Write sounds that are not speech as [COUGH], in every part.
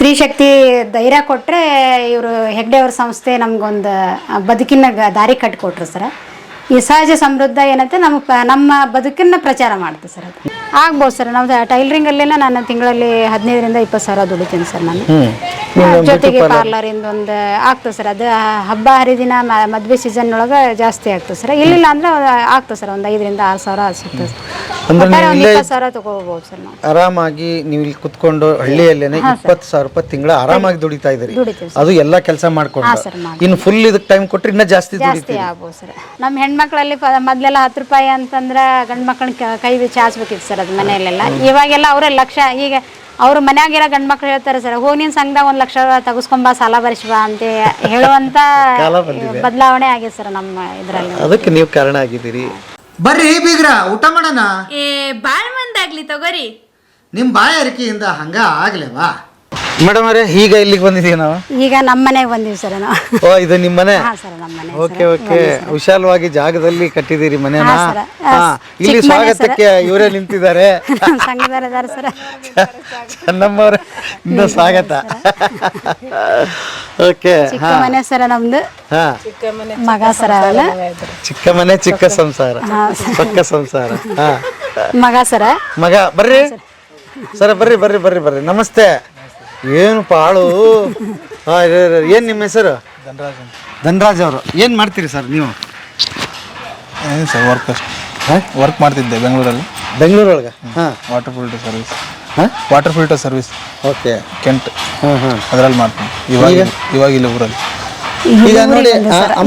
ಸ್ತ್ರೀ ಶಕ್ತಿ ಧೈರ್ಯ ಕೊಟ್ಟರೆ ಇವರು ಹೆಗ್ಡೆ ಅವ್ರ ಸಂಸ್ಥೆ ನಮಗೊಂದು ಬದುಕಿನ ದಾರಿ ಕಟ್ಟಿಕೊಟ್ರು ಸರ್. ಈ ಸಹಜ ಸಮೃದ್ಧ ಏನಂತೆ ನಮ್ಮ ಪ- ನಮ್ಮ ಬದುಕನ್ನ ಪ್ರಚಾರ ಮಾಡುತ್ತೆ ಸರ್ ಅದು. ಆಗ್ಬೋದು ಸರ್ ನಾವು ಟೈಲರಿಂಗಲ್ಲೇನ ನಾನು ತಿಂಗಳಲ್ಲಿ ಹದಿನೈದರಿಂದ ಇಪ್ಪತ್ತು ಸಾವಿರ ದುಡಿತೀನಿ ಸರ್ ನಾನು. ಜೊತೆಗೆ ಪಾರ್ಲರಿಂದ ಒಂದು ಆಗ್ತದೆ ಸರ್ ಅದು ಹಬ್ಬ ಹರಿದಿನ ಮದುವೆ ಸೀಸನ್ ಒಳಗೆ ಜಾಸ್ತಿ ಆಗ್ತದೆ ಸರ್. ಇಲ್ಲಿಲ್ಲ ಅಂದ್ರೆ ಆಗ್ತದೆ ಸರ್ ಒಂದು ಐದರಿಂದ ಆರು ಸಾವಿರ ಸಿಗ್ತದೆ ಅಂದ್ರೆ ಒಟ್ಟಾರೆ ನೀವು ಒಂದು ಇಲ್ಲೇ- ಇಪ್ಪತ್ತು ಸಾವಿರ ತಗೋಬೋದು ಸರ್ ನಾವು. ಆರಾಮಾಗಿ ನೀವು ಇಲ್ಲಿ ಕುತ್ಕೊಂಡು ಹಳ್ಳಿಯಲ್ಲೇನೆ ಇಪ್ಪತ್ತು ಸಾವಿರ ರೂಪಾಯಿ ತಿಂಗಳ ಆರಾಮಾಗಿ ದುಡಿತಾ ಇದ್ದೀರಿ. ದುಡಿತೀವಿ ಅದು ಎಲ್ಲ ಕೆಲಸ ಮಾಡ್ಕೊಂಡು. ಇನ್ನು ಫುಲ್ ಇದಕ್ಕೆ ಟೈಮ್ ಕೊಟ್ರೆ ಇನ್ನೂ ಜಾಸ್ತಿ ಜಾಸ್ತಿ ಆಗ್ಬೋದು ಸರ್. ನಮ್ಮ ಹೆಣ್ಮಕ್ಳಲ್ಲಿ ಪ ಮೊದಲೆಲ್ಲ ಹತ್ತು ರೂಪಾಯಿ ಅಂತಂದ್ರೆ ಗಂಡು ಮಕ್ಕಳನ್ನ ಕೈ ಚಾಚ್ಬೇಕಿತ್ತು ಸರ್ ಅದು ಮನೆಯಲ್ಲೆಲ್ಲ. ಇವಾಗೆಲ್ಲ ಅವರೇ ಲಕ್ಷ. ಈಗ ಅವ್ರ ಮನ್ಯಾಗಿರೋ ಗಂಡು ಮಕ್ಳು ಹೇಳ್ತಾರೆ ಸರ್ ಹೋಗಿ ನೀನು ಸಂಘದಾಗ ಒಂದು ಲಕ್ಷ ತಗಸ್ಕೊಂಬ ಸಾಲ ಭರಿಸ್ಬಾ ಅಂತ ಹೇಳುವಂತ ಬದಲಾವಣೆ ಆಗಿದೆ ಸರ್ ನಮ್ಮ ಇದರಲ್ಲಿ. ಅದಕ್ಕೆ ನೀವು ಕಾರಣ ಆಗಿದ್ದೀರಿ. ಬರ್ರಿ ಬೀಗ್ರ ಊಟ ಮಾಡೋಣ. ಏ ಬಾಳ್ ಮಂದಾಗ್ಲಿ ತಗೋರಿ. ನಿಮ್ಮ ಬಾಯಾರಿಕೆಯಿಂದ ಹಂಗ ಆಗ್ಲೇವಾ? ಮೇಡಮ್ ಅವರೇ ಈಗ ಇಲ್ಲಿಗೆ ಬಂದಿದ್ದೀವಿ ನಾವು? ಈಗ ನಮ್ಮ ಮನೆಗೆ ಬಂದೀವಿ ಸರ್ ನಾವು. ಓ ಇದು ನಿಮ್ಮ ಮನೆ? ಹಾ ಸರ್ ನಮ್ಮ ಮನೆ ಓಕೆ ಓಕೆ. ವಿಶಾಲವಾಗಿ ಜಾಗದಲ್ಲಿ ಕಟ್ಟಿದ್ದೀರಿ ಮನೆನ? ಹಾ. ಇಲ್ಲಿ ಸ್ವಾಗತಕ್ಕೆ ಇವರೇ ನಿಂತಿದ್ದಾರೆ. [LAUGHS] ಸಂಘದವ್ರು ಇದಾರೆ ಸರ್. ಚೆನ್ನಮ್ಮವ್ರ ಇನ್ನು ಸ್ವಾಗತ. ಓಕೆ ಚಿಕ್ಕ ಮನೆ ಸರ ನಮ್ದು. ಹಾ. ಮಗ ಸರ ಅವನ. ಚಿಕ್ಕ ಮನೆ ಚಿಕ್ಕ ಸಂಸಾರ. ಪಕ್ಕ ಸಂಸಾರ. ಹಾ. ಮಗ ಸರ. ಮಗ ಬರ್ರಿ. ಸರ ಬರ್ರಿ ಬರ್ರಿ ಬರ್ರಿ ಬರ್ರಿ. ನಮಸ್ತೆ. ಏನು ಪಾಳು? ಹಾ. ಏನ್ ನಿಮ್ಮ ಹೆಸರು? ಧನರಾಜ್ ಅವರು. ಏನ್ ಮಾಡ್ತೀರಿ ಸರ್ ನೀವು? ಏನು ಸರ್ ವರ್ಕ್ ಅಷ್ಟು. ವರ್ಕ್ ಮಾಡ್ತಿದ್ದೆ ಬೆಂಗಳೂರಲ್ಲಿ. ಬೆಂಗಳೂರೊಳಗೆ? ಹಾ. ವಾಟರ್ ಫಿಲ್ಟರ್ ಸರ್ವಿಸ್ ಹಾಂ? Water filter service okay. Kent ಹಾ ಹಾ. ಅದರಲ್ಲಿ ಮಾಡ್ತೀನಿ. ಇವಾಗ ಇವಾಗ ಇಲ್ಲಿ ಊರಲ್ಲಿ. ಈಗ ನೋಡಿ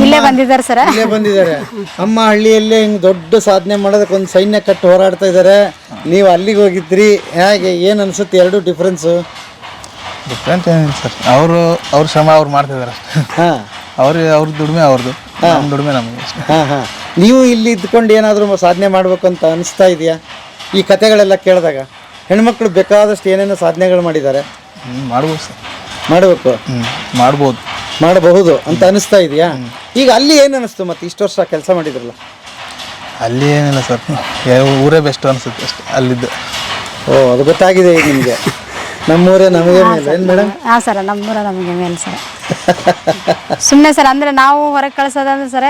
ಇಲ್ಲೇ ಬಂದಿದ್ದಾರೆ ಸರ. ಇಲ್ಲೇ ಬಂದಿದ್ದಾರೆ. ಅಮ್ಮ ಹಳ್ಳಿಯಲ್ಲೇ ಹಿಂಗ್ ದೊಡ್ಡ ಸಾಧನೆ ಮಾಡೋದಕ್ಕೆ ಒಂದು ಸೈನ್ಯ ಕಟ್ಟು ಹೋರಾಡ್ತಾ ಇದ್ದಾರೆ. ನೀವು ಅಲ್ಲಿಗೆ ಹೋಗಿದ್ರಿ. ಹೇಗೆ ಏನು ಅನ್ಸುತ್ತೆ ಎರಡು ಡಿಫ್ರೆನ್ಸು ಡಿಫ್ರೆಂಟ್ ಏನಿಲ್ಲ ಸರ್. ಅವರು ಅವ್ರ ಶ್ರಮ ಅವ್ರು ಮಾಡ್ತಿದ್ದಾರೆ ಅಷ್ಟೇ. ಹಾ. ಅವ್ರ ಅವ್ರ ದುಡಿಮೆ ಅವ್ರದ್ದು ನಮ್ಮ ದುಡಿಮೆ ನಮಗೆ ಅಷ್ಟೇ. ಹಾಂ ಹಾ. ನೀವು ಇಲ್ಲಿ ಇದ್ಕೊಂಡು ಏನಾದರೂ ಸಾಧನೆ ಮಾಡಬೇಕು ಅಂತ ಅನಿಸ್ತಾ ಇದೆಯಾ? ಈ ಕತೆಗಳೆಲ್ಲ ಕೇಳಿದಾಗ ಹೆಣ್ಮಕ್ಳು ಬೇಕಾದಷ್ಟು ಏನೇನು ಸಾಧನೆಗಳು ಮಾಡಿದ್ದಾರೆ. ಹ್ಞೂ ಮಾಡ್ಬೋದು ಸರ್. ಮಾಡಬೇಕು? ಹ್ಞೂ ಮಾಡ್ಬೋದು. ಮಾಡಬಹುದು ಅಂತ ಅನಿಸ್ತಾ ಇದೆಯಾ? ಈಗ ಅಲ್ಲಿ ಏನು ಅನಿಸ್ತು ಮತ್ತೆ ಇಷ್ಟು ವರ್ಷ ಕೆಲಸ ಮಾಡಿದ್ರಲ್ಲ? ಅಲ್ಲಿ ಏನಿಲ್ಲ ಸರ್. ಊರೇ ಬೆಸ್ಟ್ ಅನಿಸುತ್ತೆ ಅಷ್ಟೇ ಅಲ್ಲಿದ್ದು. ಓ ಅದು ಗೊತ್ತಾಗಿದೆ ಈಗ ನಿಮಗೆ. [LAUGHS] ನಮ್ಮೂರೇ ನಮಗೆ ಮೇಲೆ. ಏನು ಮೇಡಮ್? ಹಾಂ ಸರ್ ನಮ್ಮೂರ ನಮಗೆ ಮೇಲೆ ಸರ್. ಸುಮ್ಮನೆ ಸರ್ ಅಂದರೆ ನಾವು ಹೊರಗೆ ಕಳ್ಸೋದಂದ್ರೆ ಸರ್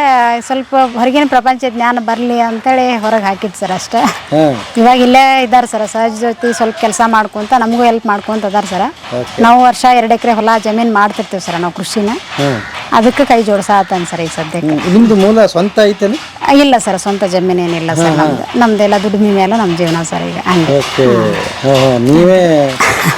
ಸ್ವಲ್ಪ ಹೊರಗಿನ ಪ್ರಪಂಚ ಜ್ಞಾನ ಬರಲಿ ಅಂತೇಳಿ ಹೊರಗೆ ಹಾಕಿದ್ದು ಸರ್ ಅಷ್ಟೇ. ಇವಾಗ ಇಲ್ಲೇ ಇದ್ದಾರೆ ಸರ್ ಸಹಜ ಜೊತೆ ಸ್ವಲ್ಪ ಕೆಲಸ ಮಾಡ್ಕೊಂತ ನಮಗೂ ಹೆಲ್ಪ್ ಮಾಡ್ಕೊಂತ ಅದಾರ ಸರ್. ನಾವು ವರ್ಷ ಎರಡು ಎಕರೆ ಹೊಲ ಜಮೀನು ಮಾಡ್ತಿರ್ತೀವಿ ಸರ್ ನಾವು ಕೃಷಿನ. ಅದಕ್ಕೆ ಕೈ ಜೋಡ್ಸಾತನ್ ಸರ್ ಈ ಸದ್ಯಕ್ಕೆ. ನಿಮ್ಮದು ಮೂಲ ಸ್ವಂತ ಐತೇನು? ಇಲ್ಲ ಸರ್ ಸ್ವಂತ ಜಮೀನೇನಿಲ್ಲ ಸರ್ ನಮ್ದು. ನಮ್ದೆಲ್ಲ ದುಡಿಮೆ ಮೇಲೆ ನಮ್ಮ ಜೀವನ ಸರ್ ಈಗ ಹಂಗೆ. ಓಕೆ. ನೀವೇ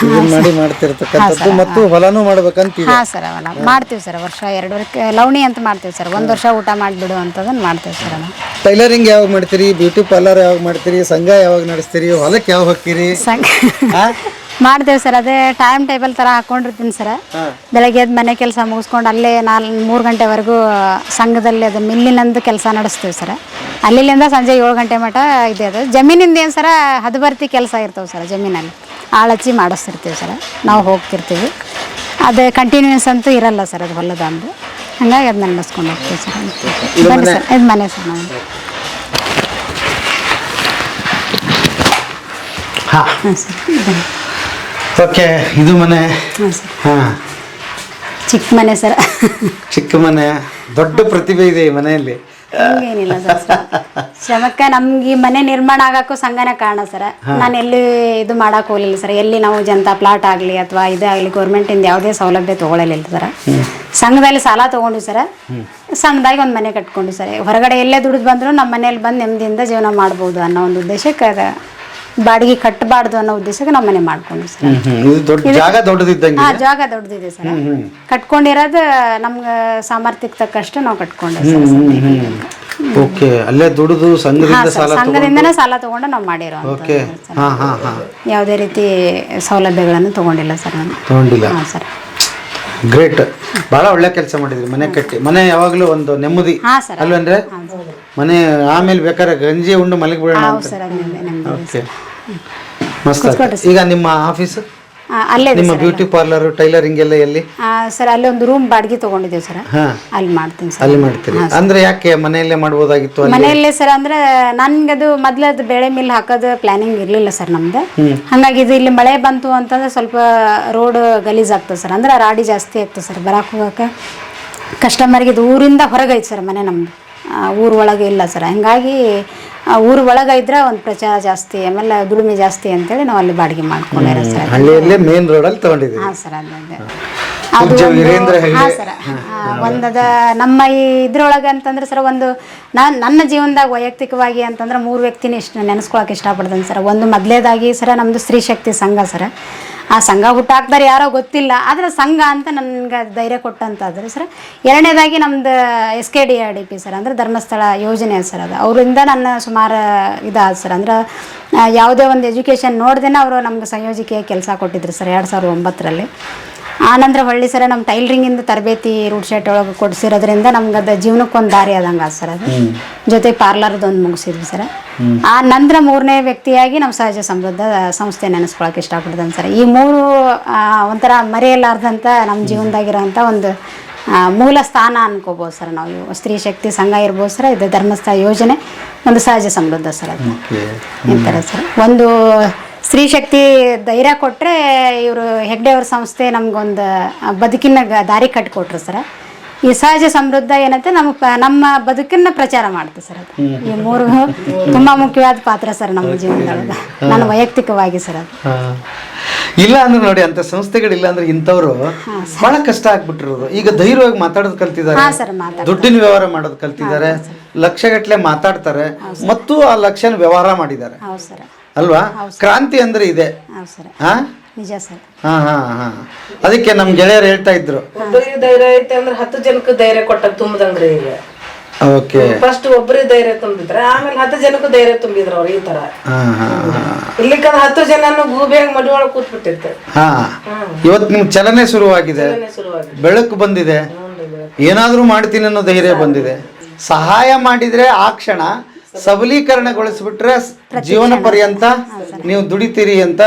ಇದನ್ನ ಮಾಡಿ ಮಾಡ್ತಿರ್ತಕ್ಕಂಥದ್ದು ಮತ್ತು ಹೊಲನೂ ಮಾಡ್ಬೇಕಂತೀವಿ ಹಾಂ ಸರ್ ಮಾಡ್ತೀವಿ ಸರ್ ವರ್ಷ ಎರಡು ವರ್ಷ ಲವಣಿ ಅಂತ ಮಾಡ್ತೀವಿ ಸರ್. ಒಂದು ವರ್ಷ ಊಟ ಮಾಡಿಬಿಡು ಅಂತದನ್ನು ಮಾಡ್ತೀವಿ ಸರ್ ನಾವು ಟೈಲರಿಂಗ್ ಯಾವಾಗ ಮಾಡ್ತೀರಿ? ಬ್ಯೂಟಿ ಪಾರ್ಲರ್ ಯಾವಾಗ ಮಾಡ್ತೀರಿ? ಸಂಘ ಯಾವಾಗ ನಡೆಸ್ತೀರಿ? ಹೊಲಕ್ಕೆ ಯಾವಾಗ ಹೋಗ್ತೀರಿ? ಸಂಘ. ಮಾಡ್ತೇವೆ ಸರ್ ಅದೇ ಟೈಮ್ ಟೇಬಲ್ ಥರ ಹಾಕೊಂಡಿರ್ತೀನಿ ಸರ್. ಬೆಳಗ್ಗೆ ಎದ್ದು ಮನೆ ಕೆಲಸ ಮುಗಿಸ್ಕೊಂಡು ಅಲ್ಲೇ ನಾಲ್ ಮೂರು ಗಂಟೆವರೆಗೂ ಸಂಘದಲ್ಲಿ ಅದು ಮಿಲ್ಲಿನಂದು ಕೆಲಸ ನಡೆಸ್ತೀವಿ ಸರ್. ಅಲ್ಲಿಂದ ಸಂಜೆ ಏಳು ಗಂಟೆ ಮಟ ಇದೆ ಅದು. ಜಮೀನಿಂದ ಏನು ಸರ ಹದಬರ್ತಿ ಕೆಲಸ ಇರ್ತವೆ ಸರ್ ಜಮೀನಲ್ಲಿ. ಆಳಚ್ಚಿ ಮಾಡಿಸ್ತಿರ್ತೀವಿ ಸರ್. ನಾವು ಹೋಗ್ತಿರ್ತೀವಿ. ಅದು ಕಂಟಿನ್ಯೂಸ್ ಅಂತೂ ಇರಲ್ಲ ಸರ್ ಅದು ಹೊಲದ ಅಂದು. ಹಂಗಾಗಿ ಅದನ್ನ ನಡೆಸ್ಕೊಂಡು ಹೋಗ್ತೀವಿ ಸರ್. ಬನ್ನಿ ಸರ್ ಇದು ಮನೆ ಸರ್ ನಾವು. ಹಾಂ. ಹಾಂ ಸರ್ ಬನ್ನಿ ಓಕೆ ಇದು ಮನೆ. ಹಾಂ ಚಿಕ್ಕ ಮನೆ ಸರ್. ಚಿಕ್ಕ ಮನೆ. ದೊಡ್ಡ ಪ್ರತಿಭೆ ಇದೆ ಈ ಮನೆಯಲ್ಲಿ. ಏನಿಲ್ಲ ಸರ್ ಶ್ರಮಕ್ಕೆ ನಮ್ಗೆ ಈ ಮನೆ ನಿರ್ಮಾಣ ಆಗಕ್ಕೂ ಸಂಘನ ಕಾರಣ ಸರ್. ನಾನು ಎಲ್ಲಿ ಇದು ಮಾಡಕ್ ಹೋಗ್ಲಿಲ್ಲ ಸರ್. ಎಲ್ಲಿ ನಾವು ಜನತಾ ಪ್ಲಾಟ್ ಆಗಲಿ ಅಥವಾ ಇದಾಗಲಿ ಗೌರ್ಮೆಂಟಿಂದ ಯಾವುದೇ ಸೌಲಭ್ಯ ತಗೊಳ್ಳಲಿಲ್ಲ ಸರ್. ಸಂಘದಲ್ಲಿ ಸಾಲ ತಗೊಂಡು ಸರ್. ಸಣ್ಣದಾಗಿ ಒಂದು ಮನೆ ಕಟ್ಕೊಂಡು ಸರ್. ಹೊರಗಡೆ ಎಲ್ಲೇ ದುಡಿದು ಬಂದ್ರು ನಮ್ಮ ಮನೇಲಿ ಬಂದು ನೆಮ್ಮದಿಯಿಂದ ಜೀವನ ಮಾಡ್ಬೋದು ಅನ್ನೋ ಒಂದು ಉದ್ದೇಶಕ್ಕೆ ಬಾಡಿಗೆ ಕಟ್ಟಬಾರ್ದು ಅನ್ನೋ ಉದ್ದೇಶಕ್ಕೆ ನಾವು ಮನೆ ಮಾಡ್ಕೊಂಡ್ವಿ ಸರ್. ಜಾಗ ದೊಡ್ಡದಿದ್ದಂಗೆ ಹಾ ಜಾಗ ದೊಡ್ಡದಿದೆ ಸರ್. ಕಟ್ಕೊಂಡಿರೋದು ನಮ್ಗೆ ಸಾಮರ್ಥ್ಯಕ್ಕೆ ತಕ್ಕಷ್ಟು ನಾವು ಕಟ್ಕೊಂಡ್ವಿ ಸರ್. ಓಕೆ ಅಲ್ಲೇ ದುಡಿದು ಸಂಘದಿಂದ ಸಾಲ ಸಂಘದಿಂದನೇ ಸಾಲ ತಗೊಂಡು ನಾವು ಮಾಡಿರೋ ಓಕೆ. ಹಾ ಹಾ ಹಾ. ಯಾವುದೇ ರೀತಿ ಸೌಲಭ್ಯಗಳನ್ನು ತಗೊಂಡಿಲ್ಲ ಸರ್ ನಾನು. ತಗೊಂಡಿಲ್ಲ. ಹಾಂ ಸರ್. ಗ್ರೇಟ್. ಬಹಳ ಒಳ್ಳೆ ಕೆಲಸ ಮಾಡಿದ್ರಿ ಮನೆ ಕಟ್ಟಿ. ಮನೆ ಯಾವಾಗಲೂ ಒಂದು ನೆಮ್ಮದಿ ಹಾಂ ಸರ್. ಅಲ್ವೇನ್ರೆ? ಮನೆ ಆಮೇಲೆ ಬೇಕಾದ್ರೆ ಗಂಜಿ ಉಂಡು ಮಲಗಿಬಿಡೋಣ. ಓಕೆ. ಮಸ್ತ್ ಆಯ್ತು. ಈಗ ನಿಮ್ಮ ಆಫೀಸ್? ಆ, ಅಲ್ಲೇ ಇದೆ ನಿಮ್ಮ ಸರ್ ಬ್ಯೂಟಿ ಪಾರ್ಲರ್ ಟೈಲರಿಂಗ್ ಎಲ್ಲ ಎಲ್ಲಿ? ಆ, ಸರ್ ಅಲ್ಲಿ ಒಂದು ರೂಮ್ ಬಾಡಿಗೆ ತೊಗೊಂಡಿದ್ದೀವಿ ಸರ್. ಹಾ. ಅಲ್ಲಿ ಮಾಡ್ತೀನಿ ಸರ್. ಅಲ್ಲಿ ಮಾಡ್ತೀರಿ. ಅಂದ್ರೆ ಯಾಕೆ ಮನೆಯಲ್ಲೇ ಮಾಡ್ಬೋದಾಗಿತ್ತು ಅಲ್ಲಿ? ಮನೆಯಲ್ಲೇ ಸರ್ ಅಂದ್ರೆ ನನ್ಗದು ಮೊದ್ಲದು ಬೆಳೆ ಮಿಲ್ ಹಾಕೋದು ಪ್ಲಾನಿಂಗ್ ಇರಲಿಲ್ಲ ಸರ್ ನಮ್ದು. ಹಂಗಾಗಿ ಇದು ಇಲ್ಲಿ ಮಳೆ ಬಂತು ಅಂತಂದ್ರೆ ಸ್ವಲ್ಪ ರೋಡ್ ಗಲೀಜ್ ಆಗ್ತದೆ ಸರ್. ಅಂದ್ರೆ ರಾಡಿ ಜಾಸ್ತಿ ಆಗ್ತದೆ ಸರ್ ಬರಾಕ್ ಹೋಗಕ್ಕೆ. ಕಸ್ಟಮರ್ಗೆ ಇದು ಊರಿಂದ ಹೊರಗೈತೆ ಸರ್ ಮನೆ ನಮ್ದು. ಊರ್ ಒಳಗೆ ಇಲ್ಲ ಸರ್. ಹಂಗಾಗಿ ಊರು ಒಳಗೆ ಇದ್ರೆ ಒಂದು ಪ್ರಚಾರ ಜಾಸ್ತಿ ಆಮೇಲೆ ದುಡಿಮೆ ಜಾಸ್ತಿ ಅಂತೇಳಿ ನಾವು ಅಲ್ಲಿ ಬಾಡಿಗೆ ಮಾಡ್ಕೊಂಡಿರೋ ಸರ್. ಹಳ್ಳಿಯಲ್ಲೇ ಮೇನ್ ರೋಡಲ್ಲಿ ತಗೊಂಡಿದ್ದೀವಿ ಹಾಂ ಸರ್ ಅದೇ ಅದೇ. ಪೂಜ್ಯ ವೀರೇಂದ್ರ ಹೆಗ್ಡೆ. ಹಾ ಸರ್ ಒಂದದ ನಮ್ಮ ಈ ಇದ್ರೊಳಗೆ ಅಂತಂದ್ರೆ ಸರ್ ಒಂದು ನಾನು ನನ್ನ ಜೀವನದಾಗ ವೈಯಕ್ತಿಕವಾಗಿ ಅಂತಂದ್ರೆ ಮೂರು ವ್ಯಕ್ತಿನ ಇಷ್ಟ ನೆನೆಸ್ಕೊಳಕ್ಕೆ ಇಷ್ಟಪಡ್ತೀನಿ ಸರ್. ಒಂದು ಮೊದಲೇದಾಗಿ ಸರ ನಮ್ಮದು ಸ್ತ್ರೀ ಶಕ್ತಿ ಸಂಘ ಸರ್. ಆ ಸಂಘ ಹುಟ್ಟಾಕ್ತಾರೆ ಯಾರೋ ಗೊತ್ತಿಲ್ಲ, ಆದರೆ ಸಂಘ ಅಂತ ನನಗೆ ಧೈರ್ಯ ಕೊಟ್ಟಂತಾದ್ರೆ ಸರ್. ಎರಡನೇದಾಗಿ ನಮ್ದು S K D R D P sir, ಅಂದ್ರೆ ಧರ್ಮಸ್ಥಳ ಯೋಜನೆ ಸರ್ ಅದು. ಅವರಿಂದ ನನ್ನ ಸುಮಾರು ಇದಾದ ಸರ್. ಅಂದ್ರೆ ಯಾವುದೇ ಒಂದು ಎಜುಕೇಷನ್ ನೋಡ್ದೇನೆ ಅವರು ನಮ್ಗೆ ಸಂಯೋಜಿಕೆ ಕೆಲಸ ಕೊಟ್ಟಿದ್ರು ಸರ್, ಎರಡು ಸಾವಿರದ ಒಂಬತ್ತರಲ್ಲಿ. ಆನಂತರ ಹೊಳ್ಳಿ ಸರ ನಮ್ಮ ಇಂದ ತರಬೇತಿ ರೂಟ್ ಶರ್ಟ್ ಒಳಗೆ ಕೊಡಿಸಿರೋದ್ರಿಂದ ನಮ್ಗೆ ಅದು ಜೀವನಕ್ಕೆ ಒಂದು ದಾರಿ ಆದಂಗೆ ಆದ ಸರ್ ಅದು. ಜೊತೆ ಪಾರ್ಲರ್ದು ಒಂದು ಮುಗಿಸಿದ್ವಿ ಸರ್. ಆ ನಂತರ ಮೂರನೇ ವ್ಯಕ್ತಿಯಾಗಿ ನಮ್ಮ ಸಹಜ ಸಮೃದ್ಧ ಸಂಸ್ಥೆ ನೆನೆಸ್ಕೊಳಕ್ಕೆ ಇಷ್ಟಪಡ್ತೇನೆ ಸರ್. ಈ ಮೂರು ಒಂಥರ ಮರೆಯಲಾರ್ದಂಥ ನಮ್ಮ ಜೀವನದಾಗಿರೋಂಥ ಒಂದು ಮೂಲ ಸ್ಥಾನ ಅನ್ಕೋಬೋದು ಸರ್ ನಾವು. ಸ್ತ್ರೀ ಶಕ್ತಿ ಸಂಘ ಇರ್ಬೋದು ಸರ್ ಇದು ಧರ್ಮಸ್ಥಳ ಯೋಜನೆ ಒಂದು ಸಹಜ ಸಮೃದ್ಧ ಸರ್ ಅದು. ಈ ಥರ ಸರ್. ಒಂದು ಸ್ತ್ರೀ ಶಕ್ತಿ ಧೈರ್ಯ ಕೊಟ್ಟರೆ ಇವರು ಹೆಗ್ಡೆಯವ್ರ ಸಂಸ್ಥೆ ನಮಗೊಂದು ಬದುಕಿನ ಗ- ದಾರಿ ಕಟ್ಟಿಕೊಟ್ರು ಸರ್. ಈ ಸಹಜ ಸಮೃದ್ಧ ಏನಂತೆ ನಮ್ಮ ನಮ್ಮ ಬದುಕನ್ನ ಪ್ರಚಾರ ಮಾಡುತ್ತೆ ಸರ್ ಅದು. ಈ ಮೂರು ತುಂಬಾ ಮುಖ್ಯವಾದ ಪಾತ್ರ ಸರ್ ನಮ್ಮ ಜೀವನದೊಳಗೆ. ನನ್ನ ವೈಯಕ್ತಿಕವಾಗಿ ಸರ್ ಅದು. ಇಲ್ಲ ಅಂದ್ರೆ ನೋಡಿ ಅಂತ ಸಂಸ್ಥೆಗಳಿಲ್ಲ ಅಂದ್ರೆ ಇಂಥವ್ರು ಬಹಳ ಕಷ್ಟ ಆಗ್ಬಿಟ್ಟಿರೋದು. ಈಗ ಧೈರ್ಯವಾಗಿ ಮಾತಾಡೋದು ಕಲ್ತಿದ್ದಾರೆ. ದುಡ್ಡಿನ ವ್ಯವಹಾರ ಮಾಡೋದು ಕಲ್ತಿದ್ದಾರೆ. ಲಕ್ಷಗಟ್ಟಲೆ ಮಾತಾಡ್ತಾರೆ. ಮತ್ತು ಆ ಲಕ್ಷನ ವ್ಯವಹಾರ ಮಾಡಿದ್ದಾರೆ. ಅಲ್ವಾ? ಕ್ರಾಂತಿ ಅಂದ್ರೆ ಇದೆ. ಹೌದು ಸರ್. ಹಾ? ನಿಜ ಸರ್. ಹಾ ಹಾ ಹಾ. ಅದಕ್ಕೆ ನಮ್ ಗೆಳೆಯರು ಹೇಳ್ತಾ ಇದ್ರು. ಒಬ್ಬರಿಗೆ ಧೈರ್ಯ ಐತೆ ಅಂದ್ರೆ ಹತ್ತು ಜನಕ್ಕೆ ಧೈರ್ಯ ಕೊಟ್ಟ ತುಂಬದಂಗ್ರಿ ಈಗ. ಓಕೆ. ಫಸ್ಟ್ ಒಬ್ಬರಿಗೆ ಧೈರ್ಯ ತುಂಬಿದ್ರೆ ಆಮೇಲೆ ಹತ್ತು ಜನಕ್ಕೂ ಧೈರ್ಯ ತುಂಬಿದ್ರು ಅವ್ರು ಈ ತರ ಹಾ ಹಾ ಇಲ್ಲಿಕಂದ್ರೆ ಹತ್ತು ಜನನು ಗೂಬಿಯಾಗಿ ಮಡಿ ಒಳಗೆ ಕೂತ್ಬಿಟ್ಟಿತ್ತು. ಹಾ. ಇವತ್ತು ನಿಮ್ ಚಲನೆ ಶುರುವಾಗಿದೆ. ಶುರುವಾಗಿ ಬೆಳಕು ಬಂದಿದೆ. ಏನಾದ್ರೂ ಮಾಡ್ತೀನಿ ಅನ್ನೋ ಧೈರ್ಯ ಬಂದಿದೆ. ಸಹಾಯ ಮಾಡಿದ್ರೆ ಆ ಕ್ಷಣ ಸಬಲೀಕರಣಗೊಳಿಸ್ಬಿಟ್ರೆ ಜೀವನ ಪರ್ಯಂತ ನೀವು ದುಡಿತೀರಿ ಅಂತ